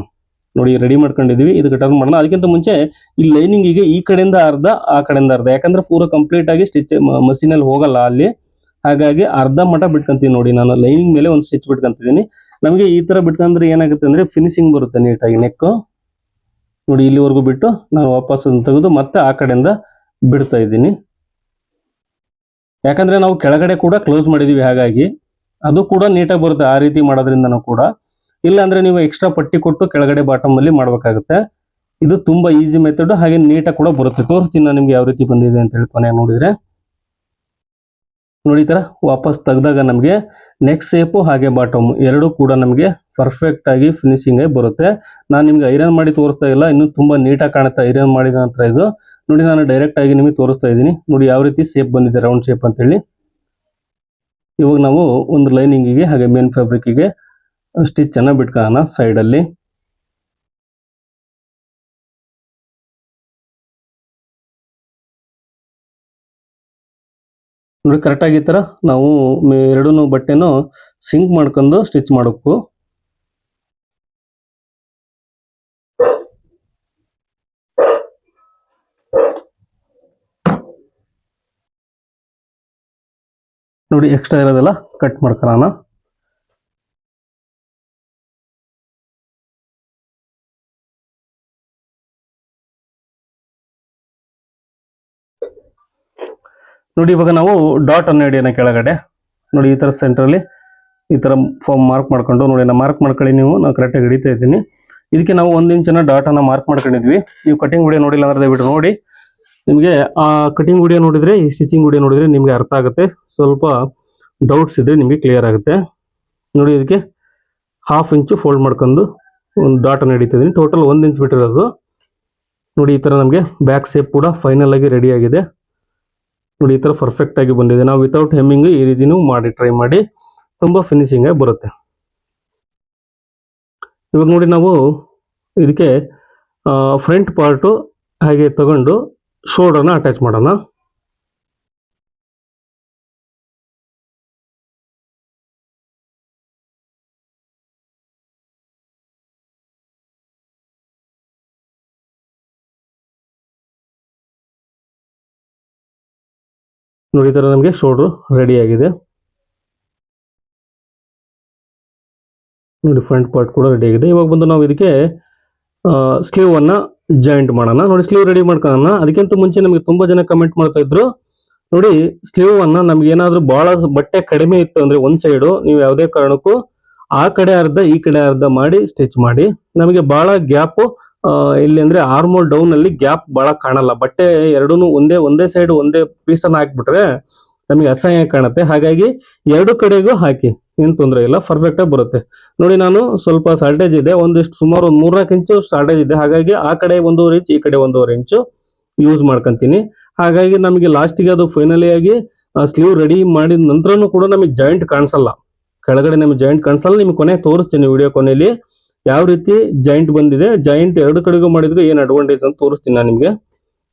ನೋಡಿ ರೆಡಿ ಮಾಡ್ಕೊಂಡಿದ್ವಿ ಇದಕ್ಕೆ ಟರ್ನ್ ಮಾಡೋಣ. ಅದಕ್ಕಿಂತ ಮುಂಚೆ ಈ ಲೈನಿಂಗಿಗೆ ಈ ಕಡೆಯಿಂದ ಅರ್ಧ, ಆ ಕಡೆಯಿಂದ ಅರ್ಧ. ಯಾಕಂದ್ರೆ ಪೂರ ಕಂಪ್ಲೀಟ್ ಆಗಿ ಸ್ಟಿಚ್ ಮಸಿನಲ್ಲಿ ಹೋಗಲ್ಲ ಅಲ್ಲಿ. ಹಾಗಾಗಿ ಅರ್ಧ ಮಠ ಬಿಟ್ಕೊಂತೀನಿ ನೋಡಿ. ನಾನು ಲೈನಿಂಗ್ ಮೇಲೆ ಒಂದು ಸ್ಟಿಚ್ ಬಿಟ್ಕೊಂತಿದ್ದೀನಿ. ನಮಗೆ ಈ ತರ ಬಿಟ್ಕೊಂಡ್ರೆ ಏನಾಗುತ್ತೆ ಅಂದ್ರೆ ಫಿನಿಶಿಂಗ್ ಬರುತ್ತೆ ನೀಟಾಗಿ ನೆಕ್ ನೋಡಿ, ಇಲ್ಲಿವರೆಗೂ ಬಿಟ್ಟು ನಾನು ವಾಪಸ್ ತೆಗೆದು ಮತ್ತೆ ಆ ಕಡೆಯಿಂದ ಬಿಡ್ತಾ ಇದ್ದೀನಿ. ಯಾಕಂದ್ರೆ ನಾವು ಕೆಳಗಡೆ ಕೂಡ ಕ್ಲೋಸ್ ಮಾಡಿದೀವಿ ಹಾಗಾಗಿ. ಅದು ಕೂಡ ನೀಟಾಗಿ ಬರುತ್ತೆ ಆ ರೀತಿ ಮಾಡೋದ್ರಿಂದನೂ ಕೂಡ. ಇಲ್ಲ ಅಂದ್ರೆ ನೀವು ಎಕ್ಸ್ಟ್ರಾ ಪಟ್ಟಿ ಕೊಟ್ಟು ಕೆಳಗಡೆ ಬಾಟಮ್ ಅಲ್ಲಿ ಮಾಡ್ಬೇಕಾಗುತ್ತೆ. ಇದು ತುಂಬಾ ಈಸಿ ಮೆಥಡ್ ಹಾಗೆ ನೀಟಾಗಿ ಕೂಡ ಬರುತ್ತೆ. ತೋರಿಸ್ತೀನಿ ನಾನು ನಿಮ್ಗೆ ಯಾವ ರೀತಿ ಬಂದಿದೆ ಅಂತ ಹೇಳಿ ಕೊನೆ ನೋಡಿದ್ರೆ. ನೋಡಿ ತರ ವಾಪಸ್ ತೆಗ್ದಾಗ ನಮಗೆ ನೆಕ್ ಸೇಪು ಹಾಗೆ ಬಾಟಮ್ ಎರಡು ಕೂಡ ನಮಗೆ ಪರ್ಫೆಕ್ಟ್ ಆಗಿ ಫಿನಿಶಿಂಗ್ ಆಗಿ ಬರುತ್ತೆ. ನಾನು ನಿಮ್ಗೆ ಐರನ್ ಮಾಡಿ ತೋರಿಸ್ತಾ ಇಲ್ಲ, ಇನ್ನು ತುಂಬಾ ನೀಟಾಗಿ ಕಾಣುತ್ತೆ ಐರನ್ ಮಾಡಿದ ನಂತರ ಇದು. ನೋಡಿ ನಾನು ಡೈರೆಕ್ಟ್ ಆಗಿ ನಿಮಗೆ ತೋರಿಸ್ತಾ ಇದ್ದೀನಿ. ನೋಡಿ ಯಾವ ರೀತಿ ಶೇಪ್ ಬಂದಿದೆ ರೌಂಡ್ ಶೇಪ್ ಅಂತ ಹೇಳಿ ಇವಾಗ ನಾವು ಒಂದು ಲೈನಿಂಗಿಗೆ ಹಾಗೆ ಮೇನ್ ಫ್ಯಾಬ್ರಿಕ್ಗೆ ಸ್ಟಿಚ್ ಅನ್ನ ಬಿಟ್ಕೊಳ್ಳೋಣ ಸೈಡ್ ಅಲ್ಲಿ ನೋಡಿ ಕರೆಕ್ಟ್ ಆಗಿ ಈ ತರ ನಾವು ಎರಡೂ ಬಟ್ಟೆನೂ ಸಿಂಕ್ ಮಾಡ್ಕೊಂಡು ಸ್ಟಿಚ್ ಮಾಡಬೇಕು ನೋಡಿ, ಎಕ್ಸ್ಟ್ರಾ ಇರೋದೆಲ್ಲ ಕಟ್ ಮಾಡ್ಕೊಳ್ಳೋಣ ನೋಡಿ, ಇವಾಗ ನಾವು ಡಾಟ್ ಅನ್ನು ಹಿಡಿಯೋಣ ಕೆಳಗಡೆ. ನೋಡಿ, ಈ ತರ ಸೆಂಟ್ರಲ್ಲಿ ಈ ತರ ಫಾರ್ಮ್ ಮಾರ್ಕ್ ಮಾಡ್ಕೊಂಡು, ನೋಡಿ ನಾವು ಮಾರ್ಕ್ ಮಾಡ್ಕೊಳ್ಳಿ ನೀವು. ನಾನು ಕರೆಕ್ಟಾಗಿ ಹಿಡಿತಾ ಇದ್ದೀನಿ. ಇದಕ್ಕೆ ನಾವು ಒಂದು ಇಂಚನ ಡಾಟ್ ಅನ್ನ ಮಾರ್ಕ್ ಮಾಡ್ಕೊಂಡಿದ್ವಿ ನೀವು ಕಟಿಂಗ್ ವಿಡಿಯೋ ನೋಡಿಲ್ಲ ಅಂದ್ರೆ ದಯವಿಟ್ಟು ನೋಡಿ. ನಿಮಗೆ, ಆ ಕಟಿಂಗ್ ವಿಡಿಯೋ ನೋಡಿದ್ರೆ, ಈ ಸ್ಟಿಚಿಂಗ್ ವಿಡಿಯೋ ನೋಡಿದ್ರೆ ನಿಮಗೆ ಅರ್ಥ ಆಗುತ್ತೆ. ಸ್ವಲ್ಪ ಡೌಟ್ಸ್ ಇದ್ರೆ ನಿಮಗೆ ಕ್ಲಿಯರ್ ಆಗುತ್ತೆ. ನೋಡಿ, ಇದಕ್ಕೆ ಹಾಫ್ ಇಂಚು ಫೋಲ್ಡ್ ಮಾಡ್ಕೊಂಡು ಒಂದು ಡಾಟ್ ಅನ್ನು ಹಿಡಿತಾ ಇದ್ದೀನಿ. ಟೋಟಲ್ ಒಂದು ಇಂಚ್ ಬಿಟ್ಟಿರೋದು. ನೋಡಿ, ಈ ಥರ ನಮಗೆ ಬ್ಯಾಕ್ ಸೇಪ್ ಕೂಡ ಫೈನಲ್ ಆಗಿ ರೆಡಿ ಆಗಿದೆ. ನೋಡಿ, ಈ ಥರ ಪರ್ಫೆಕ್ಟ್ ಆಗಿ ಬಂದಿದೆ. ನಾವು ವಿತೌಟ್ ಹೆಮ್ಮಿಂಗ್ ಈ ರೀತಿನೂ ಮಾಡಿ ಟ್ರೈ ಮಾಡಿ, ತುಂಬ ಫಿನಿಶಿಂಗ್ ಆಗಿ ಬರುತ್ತೆ. ಇವಾಗ ನೋಡಿ, ನಾವು ಇದಕ್ಕೆ ಫ್ರಂಟ್ ಪಾರ್ಟು ಹಾಗೆ ತಗೊಂಡು ಶೋಲ್ಡರ್ನ ಅಟ್ಯಾಚ್ ಮಾಡೋಣ. ನೋಡಿ ತರ ನಮಗೆ ಶೋಲ್ಡ್ರು ರೆಡಿ ಆಗಿದೆ. ನೋಡಿ ಫ್ರಂಟ್ ಪಾರ್ಟ್ ಕೂಡ ರೆಡಿ ಆಗಿದೆ. ಇವಾಗ ಬಂದು ನಾವು ಇದಕ್ಕೆ ಸ್ಲೀವ್ ಅನ್ನ ಜಾಯಿಂಟ್ ಮಾಡೋಣ. ನೋಡಿ ಸ್ಲೀವ್ ರೆಡಿ ಮಾಡ್ಕೊಳ್ಳೋಣ ಅದಕ್ಕಿಂತ ಮುಂಚೆ ನಮಗೆ ತುಂಬಾ ಜನ ಕಮೆಂಟ್ ಮಾಡ್ತಾ ಇದ್ರು. ನೋಡಿ ಸ್ಲೀವ್ ಅನ್ನ ನಮ್ಗೆ ಏನಾದ್ರೂ ಬಹಳ ಬಟ್ಟೆ ಕಡಿಮೆ ಇತ್ತು ಅಂದ್ರೆ ಒಂದ್ ಸೈಡ್ ನೀವು ಯಾವುದೇ ಕಾರಣಕ್ಕೂ ಆ ಕಡೆ ಅರ್ಧ, ಈ ಕಡೆ ಅರ್ಧ ಮಾಡಿ ಸ್ಟಿಚ್ ಮಾಡಿ. ನಮಗೆ ಬಹಳ ಗ್ಯಾಪ್ ಇಲ್ಲಿ ಅಂದ್ರೆ ಆರ್ಮೋಲ್ ಡೌನ್ ಅಲ್ಲಿ ಗ್ಯಾಪ್ ಬಹಳ ಕಾಣಲ್ಲ. ಬಟ್ಟೆ ಎರಡೂ ಒಂದೇ ಒಂದೇ ಸೈಡ್ ಒಂದೇ ಪೀಸ್ ಅನ್ನ ಹಾಕ್ಬಿಟ್ರೆ ನಮಗೆ ಅಸಹ್ಯ ಕಾಣುತ್ತೆ. ಹಾಗಾಗಿ ಎರಡು ಕಡೆಗೂ ಹಾಕಿ, ಏನ್ ತೊಂದರೆ ಇಲ್ಲ ಪರ್ಫೆಕ್ಟ್ ಆಗಿ ಬರುತ್ತೆ. ನೋಡಿ ನಾನು ಸ್ವಲ್ಪ ಸಾಲ್ಟೇಜ್ ಇದೆ, ಒಂದಿಷ್ಟು ಸುಮಾರು ಒಂದು ಮೂರ್ನಾಲ್ಕು ಇಂಚು ಸಾಲ್ಟೇಜ್ ಇದೆ. ಹಾಗಾಗಿ ಆ ಕಡೆ ಒಂದೂವರೆ ಇಂಚ್ ಈ ಕಡೆ ಒಂದೂವರೆ ಇಂಚು ಯೂಸ್ ಮಾಡ್ಕೊಂತೀನಿ. ಹಾಗಾಗಿ ನಮಗೆ ಲಾಸ್ಟಿಗೆ ಅದು ಫೈನಲಿ ಆಗಿ ಸ್ಲೀವ್ ರೆಡಿ ಮಾಡಿದ ನಂತರನೂ ಕೂಡ ನಮಗೆ ಜಾಯಿಂಟ್ ಕಾಣಿಸಲ್ಲ. ಕೆಳಗಡೆ ನಮಗೆ ಜಾಯಿಂಟ್ ಕಾಣಿಸಲ್ಲ. ನಿಮ್ಗೆ ಕೊನೆ ತೋರಿಸ್ತೀನಿ ವಿಡಿಯೋ ಕೊನೆಯಲ್ಲಿ ಯಾವ ರೀತಿ ಜಾಯಿಂಟ್ ಬಂದಿದೆ? ಜಾಯಿಂಟ್ ಎರಡು ಕಡೆಗೂ ಮಾಡಿದ್ರೆ ಏನು ಅಡ್ವಾಂಟೇಜ್ ಅಂತ ತೋರಿಸ್ತೀನಿ ನಾನು ನಿಮಗೆ.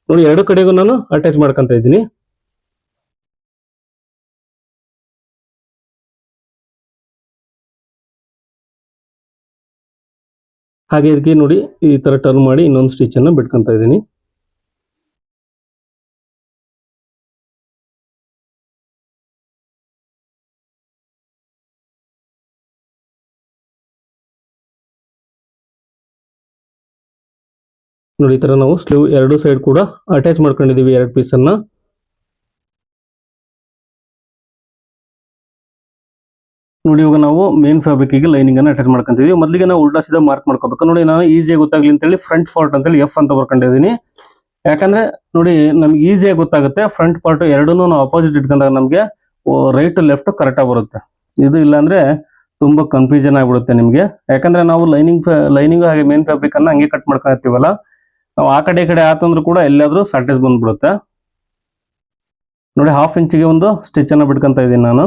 ನೋಡಿ, ಎರಡು ಕಡೆಗೂ ನಾನು ಅಟ್ಯಾಚ್ ಮಾಡ್ಕೊಂತ ಇದ್ದೀನಿ. ಹಾಗೆ ಇದಕ್ಕೆ ನೋಡಿ ಈ ತರ ಟರ್ನ್ ಮಾಡಿ ಇನ್ನೊಂದು ಸ್ಟಿಚ್ ಅನ್ನ ಬಿಟ್ಕೊಂತ ಇದ್ದೀನಿ. ನೋಡಿ, ಈ ತರ ನಾವು ಸ್ಲೀವ್ ಎರಡು ಸೈಡ್ ಕೂಡ ಅಟ್ಯಾಚ್ ಮಾಡ್ಕೊಂಡಿದೀವಿ ಎರಡು ಪೀಸ್ ಅನ್ನ. ನೋಡಿ, ಇವಾಗ ನಾವು ಮೇನ್ ಫ್ಯಾಬ್ರಿಕ್ಗೆ ಲೈನಿಂಗ್ ಅನ್ನ ಅಟ್ಯಾಚ್ ಮಾಡ್ಕೊಂತೀವಿ. ಮೊದಲಿಗೆ ನಾವು ಉಲ್ಟಾ ಸೀದಾ ಮಾರ್ಕ್ ಮಾಡ್ಕೋಬೇಕು. ನೋಡಿ, ನಾನು ಈಸಿಯಾಗಿ ಗೊತ್ತಾಗ್ಲಿ ಅಂತೇಳಿ ಫ್ರಂಟ್ ಪಾರ್ಟ್ ಅಂತೇಳಿ ಎಫ್ ಅಂತ ಬರ್ಕೊಂಡಿದ್ದೀನಿ. ಯಾಕಂದ್ರೆ, ನೋಡಿ, ನಮ್ಗೆ ಈಸಿಯಾಗಿ ಗೊತ್ತಾಗುತ್ತೆ. ಫ್ರಂಟ್ ಪಾರ್ಟ್ ಎರಡೂ ನಾವು ಅಪೋಸಿಟ್ ಇಟ್ಕೊಂಡಾಗ ನಮಗೆ ರೈಟ್ ಲೆಫ್ಟ್ ಕರೆಕ್ಟ್ ಆಗಿ ಬರುತ್ತೆ. ಇದು ಇಲ್ಲಾಂದ್ರೆ ತುಂಬಾ ಕನ್ಫ್ಯೂಷನ್ ಆಗ್ಬಿಡುತ್ತೆ ನಿಮಗೆ. ಯಾಕಂದ್ರೆ ನಾವು ಲೈನಿಂಗ್ ಲೈನಿಂಗ್ ಹಾಗೆ ಮೇನ್ ಫ್ಯಾಬ್ರಿಕ್ ಅನ್ನ ಹಂಗೆ ಕಟ್ ಮಾಡ್ಕೊಂಡಿರ್ತೀವಲ್ಲ ನಾವು ಆ ಕಡೆ ಈ ಕಡೆ ಆತಂದ್ರೂ ಕೂಡ ಎಲ್ಲಾದ್ರೂ ಸಾಲ್ಟೇಜ್ ಬಂದ್ಬಿಡುತ್ತೆ. ನೋಡಿ ಹಾಫ್ ಇಂಚಿಗೆ ಒಂದು ಸ್ಟಿಚ್ ಅನ್ನ ಬಿಟ್ಕೊಂತ ಇದ್ದೀನಿ ನಾನು.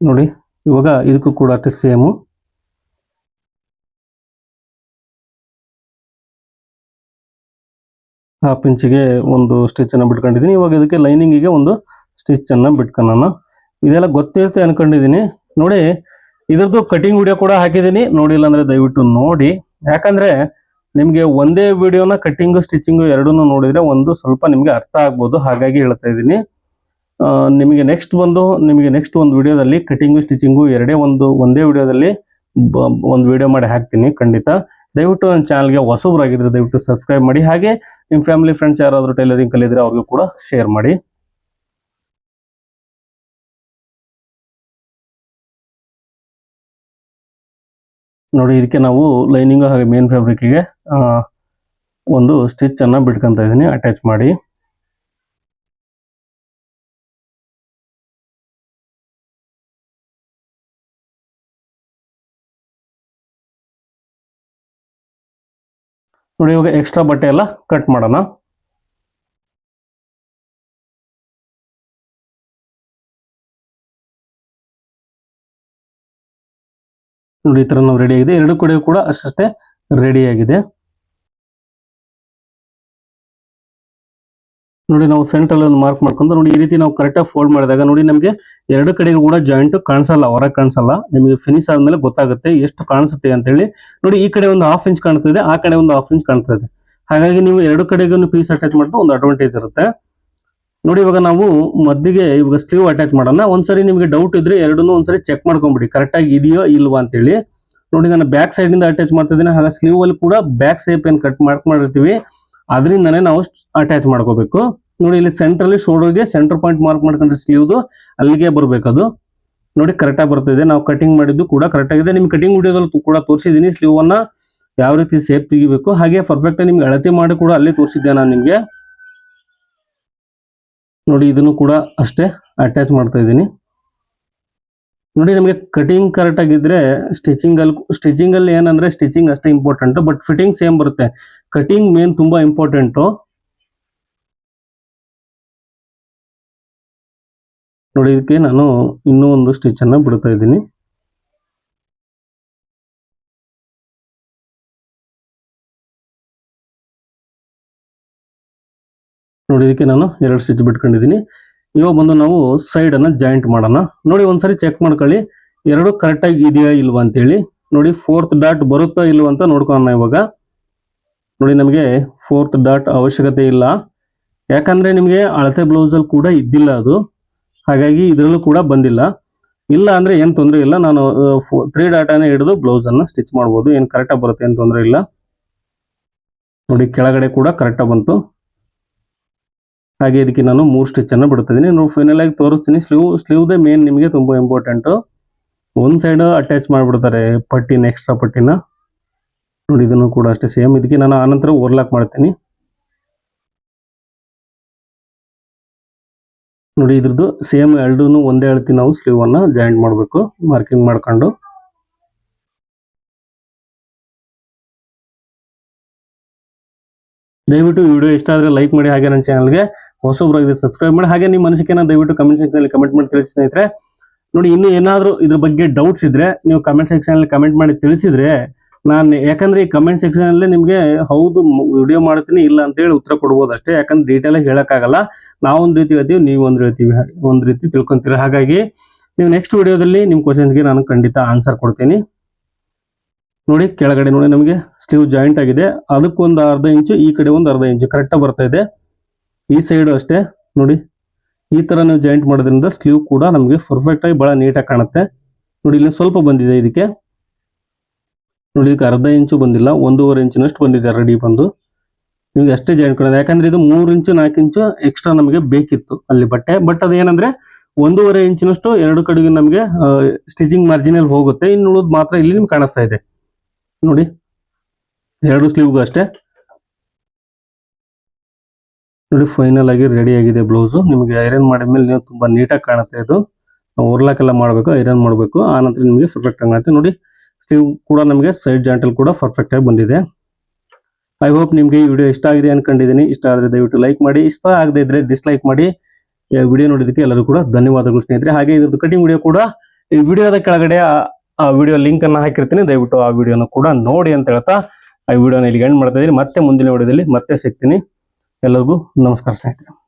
ನೋಡಿ, ಇವಾಗ ಇದಕ್ಕೂ ಕೂಡ ಅಷ್ಟೇ ಸೇಮು ಹಾಫ್ ಇಂಚಿಗೆ ಒಂದು ಸ್ಟಿಚ್ ಅನ್ನ ಬಿಟ್ಕೊಂಡಿದ್ದೀನಿ. ಇವಾಗ ಇದಕ್ಕೆ ಲೈನಿಂಗಿಗೆ ಒಂದು ಸ್ಟಿಚ್ ಅನ್ನ ಬಿಟ್ಕೊಳ್ಳೋಣ ಇದೆಲ್ಲ ಗೊತ್ತಿರುತ್ತೆ ಅನ್ಕೊಂಡಿದ್ದೀನಿ ನೋಡಿ, ಇದ್ರದ್ದು ಕಟಿಂಗ್ ವಿಡಿಯೋ ಕೂಡ ಹಾಕಿದ್ದೀನಿ ನೋಡಿಲ್ಲ ಅಂದ್ರೆ ದಯವಿಟ್ಟು ನೋಡಿ. ಯಾಕಂದ್ರೆ ನಿಮಗೆ ಒಂದೇ ವಿಡಿಯೋನ ಕಟಿಂಗ್ ಸ್ಟಿಚಿಂಗ್ ಎರಡೂ ನೋಡಿದ್ರೆ ಒಂದು ಸ್ವಲ್ಪ ನಿಮಗೆ ಅರ್ಥ ಆಗ್ಬೋದು. ಹಾಗಾಗಿ ಹೇಳ್ತಾ ಇದ್ದೀನಿ. ನಿಮಗೆ ನೆಕ್ಸ್ಟ್ ಬಂದು, ನಿಮಗೆ ನೆಕ್ಸ್ಟ್ ಒಂದು ವಿಡಿಯೋದಲ್ಲಿ ಕಟಿಂಗು ಸ್ಟಿಚಿಂಗು ಎರಡೇ ಒಂದು, ಒಂದೇ ವಿಡಿಯೋದಲ್ಲಿ ಒಂದು ವಿಡಿಯೋ ಮಾಡಿ ಹಾಕ್ತೀನಿ ಖಂಡಿತ. ದಯವಿಟ್ಟು ನನ್ನ ಚಾನಲ್ಗೆ ಹೊಸಬ್ರಾಗಿದ್ರೆ ದಯವಿಟ್ಟು ಸಬ್ಸ್ಕ್ರೈಬ್ ಮಾಡಿ. ಹಾಗೆ ನಿಮ್ಮ ಫ್ಯಾಮಿಲಿ ಫ್ರೆಂಡ್ಸ್ ಯಾರಾದರೂ ಟೈಲರಿಂಗ್ ಕಲಿದ್ರೆ ಅವ್ರಿಗೂ ಕೂಡ ಶೇರ್ ಮಾಡಿ. ನೋಡಿ, ಇದಕ್ಕೆ ನಾವು ಲೈನಿಂಗ್ ಹಾಗೆ ಮೇನ್ ಫ್ಯಾಬ್ರಿಕ್ಕಿಗೆ ಒಂದು ಸ್ಟಿಚ್ ಅನ್ನ ಬಿಟ್ಕೊಂತ ಇದ್ದೀನಿ. ಅಟ್ಯಾಚ್ ಮಾಡಿ. ನೋಡಿ, ಇವಾಗ ಎಕ್ಸ್ಟ್ರಾ ಬಟ್ಟೆ ಎಲ್ಲ ಕಟ್ ಮಾಡೋಣ. ನೋಡಿ, ಈ ತರ ನಾವು ರೆಡಿ ಆಗಿದೆ. ಎರಡು ಕಡೆ ಕೂಡ ಅಷ್ಟೇ ರೆಡಿ ಆಗಿದೆ. ನೋಡಿ, ನಾವು ಸೆಂಟ್ರಲ್ ಒಂದು ಮಾರ್ಕ್ ಮಾಡ್ಕೊಂಡು, ನೋಡಿ, ಈ ರೀತಿ ನಾವು ಕರೆಕ್ಟಾಗಿ ಫೋಲ್ಡ್ ಮಾಡಿದಾಗ, ನೋಡಿ, ನಮಗೆ ಎರಡು ಕಡೆಗೂ ಕೂಡ ಜಾಯಿಂಟ್ ಕಾಣಿಸಲ್ಲ ಹೊರಗೆ ಕಾಣಿಸಲ್ಲ. ನಿಮಗೆ ಫಿನಿಶ್ ಆದ್ಮೇಲೆ ಗೊತ್ತಾಗುತ್ತೆ ಎಷ್ಟು ಕಾಣಿಸುತ್ತೆ ಅಂತ ಹೇಳಿ ನೋಡಿ, ಈ ಕಡೆ ಒಂದು ಹಾಫ್ ಇಂಚ್ ಇದೆ, ಆ ಕಡೆ ಒಂದು ಹಾಫ್ ಇಂಚ್ ಕಾಣ್ತಾ ಇದೆ. ಹಾಗಾಗಿ ನೀವು ಎರಡು ಕಡೆಗೂ ಪೀಸ್ ಅಟ್ಯಾಚ್ ಮಾಡಿದ್ರೆ ಒಂದು ಅಡ್ವಾಂಟೇಜ್ ಇರುತ್ತೆ. ನೋಡಿ, ಇವಾಗ ನಾವು ಮದ್ದಿಗೆ ಇವಾಗ ಸ್ಲೀವ್ ಅಟ್ಯಾಚ್ ಮಾಡೋಣ. ಒಂದ್ಸರಿ ನಿಮಗೆ ಡೌಟ್ ಇದ್ರೆ ಎರಡನ್ನೂ ಒಂದ್ಸರಿ ಚೆಕ್ ಮಾಡ್ಕೊಂಬಿಡಿ. ಕರೆಕ್ಟಾಗಿ ಇದೆಯೋ ಇಲ್ವಾ ಅಂತೇಳಿ. ನೋಡಿ, ನಾನು ಬ್ಯಾಕ್ ಸೈಡ್ ಇಂದ ಅಟ್ಯಾಚ್ ಮಾಡ್ತಾ ಇದ್ದೀನಿ. ಹಾಗೆ ಸ್ಲೀವ್ ಅಲ್ಲಿ ಕೂಡ ಬ್ಯಾಕ್ ಸೇಪ್ ಏನು ಕಟ್ ಮಾರ್ಕ್ ಮಾಡಿರ್ತೀವಿ, ಅದರಿಂದನೇ ನಾವು ಅಟ್ಯಾಚ್ ಮಾಡ್ಕೋಬೇಕು. ನೋಡಿ, ಇಲ್ಲಿ ಸೆಂಟ್ರಲ್ಲಿ ಶೋಡೋಗೆ ಸೆಂಟರ್ ಪಾಯಿಂಟ್ ಮಾರ್ಕ್ ಮಾಡ್ಕೊಂಡ್ರೆ ಸ್ಲೀವ್ದು ಅಲ್ಲಿಗೆ ಬರಬೇಕದು ನೋಡಿ ಕರೆಕ್ಟಾಗಿ ಬರ್ತಿದೆ ನಾವು ಕಟಿಂಗ್ ಮಾಡಿದ್ದು ಕೂಡ ಕರೆಕ್ಟ್ ಆಗಿದೆ. ನಿಮ್ಗೆ ಕಟಿಂಗ್ ವಿಡಿಯೋದಲ್ಲಿ ಕೂಡ ತೋರಿಸಿದ್ದೀನಿ. ಅನ್ನ ಯಾವ ರೀತಿ ಸೇಪ್ ತೆಗಿಬೇಕು, ಹಾಗೆ ಪರ್ಫೆಕ್ಟ್ ನಿಮ್ಗೆ ಅಳತೆ ಮಾಡಿ ಕೂಡ ಅಲ್ಲೇ ತೋರಿಸಿದ್ದೆ ನಾನು ನಿಮ್ಗೆ. ನೋಡಿ ಇದನ್ನು ಕೂಡ ಅಷ್ಟೇ ಅಟ್ಯಾಚ್ ಮಾಡ್ತಾ ಇದ್ದೀನಿ. ನೋಡಿ ನಮಗೆ ಕಟಿಂಗ್ ಕರೆಕ್ಟ್ ಆಗಿದ್ರೆ ಸ್ಟಿಚಿಂಗ್ ಅಲ್ಲಿ ಸ್ಟಿಚಿಂಗ್ ಅಲ್ಲಿ ಏನಂದ್ರೆ ಸ್ಟಿಚಿಂಗ್ ಅಷ್ಟೇ ಇಂಪಾರ್ಟೆಂಟ್ ಬಟ್ ಫಿಟ್ಟಿಂಗ್ ಸೇಮ್ ಬರುತ್ತೆ. ಕಟಿಂಗ್ ಮೇನ್ ತುಂಬಾ ಇಂಪಾರ್ಟೆಂಟು ನೋಡಿ, ಇದಕ್ಕೆ ನಾನು ಇನ್ನೂ ಒಂದು ಸ್ಟಿಚ್ ಅನ್ನ ಬಿಡ್ತಾ ಇದ್ದೀನಿ. ನೋಡಿ, ಇದಕ್ಕೆ ನಾನು ಎರಡು ಸ್ಟಿಚ್ ಬಿಟ್ಕೊಂಡಿದ್ದೀನಿ. ಇವಾಗ ಬಂದು ನಾವು ಸೈಡ್ ಅನ್ನ ಜಾಯಿಂಟ್ ಮಾಡೋಣ. ನೋಡಿ, ಒಂದ್ಸರಿ ಚೆಕ್ ಮಾಡ್ಕೊಳ್ಳಿ. ಎರಡು ಕರೆಕ್ಟಾಗಿ ಇದೆಯಾ ಇಲ್ವಾ ಅಂತೇಳಿ. ನೋಡಿ ಫೋರ್ತ್ ಡಾಟ್ ಬರುತ್ತಾ ಇಲ್ವಾ ಅಂತ ನೋಡ್ಕೊಳ್ಳೋಣ ಇವಾಗ. ನೋಡಿ, ನಮಗೆ ಫೋರ್ತ್ ಡಾಟ್ ಅವಶ್ಯಕತೆ ಇಲ್ಲ. ಯಾಕಂದ್ರೆ ನಿಮಗೆ ಅಳತೆ ಬ್ಲೌಸ್ ಅಲ್ಲಿ ಕೂಡ ಇದ್ದಿಲ್ಲ ಅದು. ಹಾಗಾಗಿ ಇದರಲ್ಲೂ ಕೂಡ ಬಂದಿಲ್ಲ. ಇಲ್ಲ ಅಂದ್ರೆ ಏನು ತೊಂದರೆ ಇಲ್ಲ. ನಾನು ತ್ರೀ ಡಾಟಾನೇ ಹಿಡಿದು ಬ್ಲೌಸ್ ಅನ್ನ ಸ್ಟಿಚ್ ಮಾಡ್ಬೋದು. ಏನು ಕರೆಕ್ಟಾಗಿ ಬರುತ್ತೆ ಏನು ತೊಂದರೆ ಇಲ್ಲ. ನೋಡಿ, ಕೆಳಗಡೆ ಕೂಡ ಕರೆಕ್ಟಾಗಿ ಬಂತು. ಹಾಗೆ ಇದಕ್ಕೆ ನಾನು ಮೂರು ಸ್ಟಿಚ್ ಅನ್ನು ಬಿಡ್ತಾ ಇದೀನಿ ನೀವು ಫೈನಲ್ ಆಗಿ ತೋರಿಸ್ತೀನಿ. ಸ್ಲೀವ್, ಸ್ಲೀವ್ದೇ ಮೇನ್ ನಿಮಗೆ ತುಂಬ ಇಂಪಾರ್ಟೆಂಟ್ ಒಂದು ಸೈಡ್ ಅಟ್ಯಾಚ್ ಮಾಡಿಬಿಡ್ತಾರೆ ಪಟ್ಟಿನ ಎಕ್ಸ್ಟ್ರಾ ಪಟ್ಟಿನ. ನೋಡಿ, ಇದನ್ನು ಕೂಡ ಅಷ್ಟೇ ಸೇಮ್ ಇದಕ್ಕೆ ನಾನು ಆನಂತರ ಓರ್ಲಾಕ್ ಮಾಡ್ತೀನಿ. ನೋಡಿ, ಇದ್ರದ್ದು ಸೇಮ್ ಎರಡೂ ಒಂದೇ ಅಳತಿ ನಾವು ಸ್ಲೀವನ್ನು ಜಾಯಿಂಟ್ ಮಾಡಬೇಕು ಮಾರ್ಕಿಂಗ್ ಮಾಡ್ಕೊಂಡು. ದಯವಿಟ್ಟು ವಿಡಿಯೋ ಇಷ್ಟ ಆದರೆ ಲೈಕ್ ಮಾಡಿ ಹಾಗೆ ನನ್ನ ಚಾನಲ್ಗೆ ಹೊಸೊಬ್ಬರಾಗಿದೆ ಸಬ್ಸ್ಕ್ರೈಬ್ ಮಾಡಿ. ಹಾಗೆ ನಿಮ್ಮ ಮನಸ್ಸಿಗೆ ದಯವಿಟ್ಟು ಕಮೆಂಟ್ ಸೆಕ್ಷನ್ ಅಲ್ಲಿ ಕಮೆಂಟ್ ಮಾಡಿ ತಿಳಿಸಿ ಸ್ನೇಹಿತರೆ. ನೋಡಿ, ಇನ್ನು ಏನಾದರೂ ಇದ್ರ ಬಗ್ಗೆ ಡೌಟ್ಸ್ ಇದ್ರೆ ನೀವು ಕಮೆಂಟ್ ಸೆಕ್ಷನ್ ಅಲ್ಲಿ ಕಮೆಂಟ್ ಮಾಡಿ ತಿಳಿಸಿದ್ರೆ ನಾನು ಯಾಕಂದ್ರೆ ಈ ಕಮೆಂಟ್ ಸೆಕ್ಷನ್ ಅಲ್ಲಿ ನಿಮಗೆ ಹೌದು ವಿಡಿಯೋ ಮಾಡ್ತೀನಿ, ಇಲ್ಲ ಅಂತ ಹೇಳಿ ಉತ್ತರ ಕೊಡ್ಬೋದು ಅಷ್ಟೇ. ಯಾಕಂದ್ರೆ ಡೀಟೇಲ್ ಆಗಿ ಹೇಳಕ್ಕಾಗಲ್ಲ. ನಾವೊಂದು ರೀತಿ ಹೇಳ್ತೀವಿ ನೀವು ಒಂದು ಹೇಳ್ತೀವಿ ಒಂದು ರೀತಿ ತಿಳ್ಕೊಂತೀರ. ಹಾಗಾಗಿ ನೀವು ನೆಕ್ಸ್ಟ್ ವಿಡಿಯೋದಲ್ಲಿ ನಿಮ್ಮ ಕ್ವಶನ್ಸ್ಗೆ ನಾನು ಖಂಡಿತ ಆನ್ಸರ್ ಕೊಡ್ತೀನಿ. ನೋಡಿ, ಕೆಳಗಡೆ ನೋಡಿ ನಮಗೆ ಸ್ಲೀವ್ ಜಾಯಿಂಟ್ ಆಗಿದೆ. ಅದಕ್ಕೊಂದು ಅರ್ಧ ಇಂಚು, ಈ ಕಡೆ ಒಂದು ಅರ್ಧ ಇಂಚು. ಕರೆಕ್ಟಾಗಿ ಬರ್ತಾ ಇದೆ. ಈ ಸೈಡ್ ಅಷ್ಟೇ. ನೋಡಿ, ಈ ತರ ನೀವು ಜಾಯಿಂಟ್ ಮಾಡೋದ್ರಿಂದ ಸ್ಲೀವ್ ಕೂಡ ನಮಗೆ ಪರ್ಫೆಕ್ಟ್ ಆಗಿ ಬಹಳ ನೀಟಾಗಿ ಕಾಣುತ್ತೆ. ನೋಡಿ ಇಲ್ಲಿ ಸ್ವಲ್ಪ ಬಂದಿದೆ ಇದಕ್ಕೆ. ನೋಡಿ, ಇದಕ್ಕೆ ಅರ್ಧ ಇಂಚು ಬಂದಿಲ್ಲ, ಒಂದೂವರೆ ಇಂಚಿನಷ್ಟು ಬಂದಿದೆ ರೆಡಿ ಬಂದು. ನಿಮ್ಗೆ ಅಷ್ಟೇ ಜಾಯಿಂಟ್ ಕೊಡೋದು. ಯಾಕಂದ್ರೆ ಇದು ಮೂರು ಇಂಚು, ನಾಲ್ಕು ಇಂಚು ಎಕ್ಸ್ಟ್ರಾ ನಮಗೆ ಬೇಕಿತ್ತು ಅಲ್ಲಿ ಬಟ್ಟೆ. ಬಟ್ ಅದೇನಂದ್ರೆ ಒಂದೂವರೆ ಇಂಚಿನಷ್ಟು ಎರಡು ಕಡೆಗೆ ನಮಗೆ ಸ್ಟಿಚಿಂಗ್ ಮಾರ್ಜಿನಲ್ಲಿ ಹೋಗುತ್ತೆ. ಇನ್ನು ಉಳಿದ್ ಮಾತ್ರ ಇಲ್ಲಿ ನಿಮ್ಗೆ ಕಾಣಿಸ್ತಾ ಇದೆ. ನೋಡಿ, ಎರಡು ಸ್ಲೀವ್ಗೂ ಅಷ್ಟೇ. ನೋಡಿ ಫೈನಲ್ ಆಗಿ ರೆಡಿ ಆಗಿದೆ ಬ್ಲೌಸು ನಿಮಗೆ ಐರನ್ ಮಾಡಿದ್ಮೇಲೆ ನೀವು ತುಂಬಾ ನೀಟಾಗಿ ಕಾಣುತ್ತೆ ಇದು. ಓರ್ಲಾಕೆಲ್ಲ ಮಾಡಬೇಕು ಐರನ್ ಮಾಡಬೇಕು. ಆನಂತರ ನಿಮಗೆ ಪರ್ಫೆಕ್ಟ್ ಆಗಿ ಕಾಣುತ್ತೆ. ನೋಡಿ ಸ್ಲೀವ್ ಕೂಡ ನಮಗೆ ಸೈಡ್ ಜಾಂಟಲ್ ಕೂಡ ಪರ್ಫೆಕ್ಟ್ ಆಗಿ ಬಂದಿದೆ. ಐ ಹೋಪ್ ನಿಮಗೆ ಈ ವಿಡಿಯೋ ಇಷ್ಟ ಆಗಿದೆ ಅನ್ಕೊಂಡಿದ್ದೀನಿ. ಇಷ್ಟ ಆದರೆ ದಯವಿಟ್ಟು ಲೈಕ್ ಮಾಡಿ. ಇಷ್ಟ ಆಗದೆ ಇದ್ರೆ ಡಿಸ್ಲೈಕ್ ಮಾಡಿ. ವಿಡಿಯೋ ನೋಡಿದಕ್ಕೆ ಎಲ್ಲರೂ ಕೂಡ ಧನ್ಯವಾದಗಳು ಸ್ನೇಹಿತರೆ. ಹಾಗೆ ಇದ್ರದ್ದು ಕಟಿಂಗ್ ವಿಡಿಯೋ ಕೂಡ ಈ ವಿಡಿಯೋದ ಕೆಳಗಡೆ ಆ- ವಿಡಿಯೋ ಲಿಂಕ್ ಅನ್ನ ಹಾಕಿರ್ತೀನಿ, ದಯವಿಟ್ಟು ಆ ವಿಡಿಯೋನ ಕೂಡ ನೋಡಿ ಅಂತ ಹೇಳ್ತಾ ಆ ವಿಡಿಯೋನ ಇಲ್ಲಿ ಎಂಡ್ ಮಾಡ್ತಾ ಇದ್ದೀನಿ. ಮತ್ತೆ ಮುಂದಿನ ವಿಡಿಯೋದಲ್ಲಿ ಮತ್ತೆ ಸಿಗ್ತೀನಿ. ಎಲ್ಲರಿಗೂ ನಮಸ್ಕಾರ ಸ್ನೇಹಿತರೆ.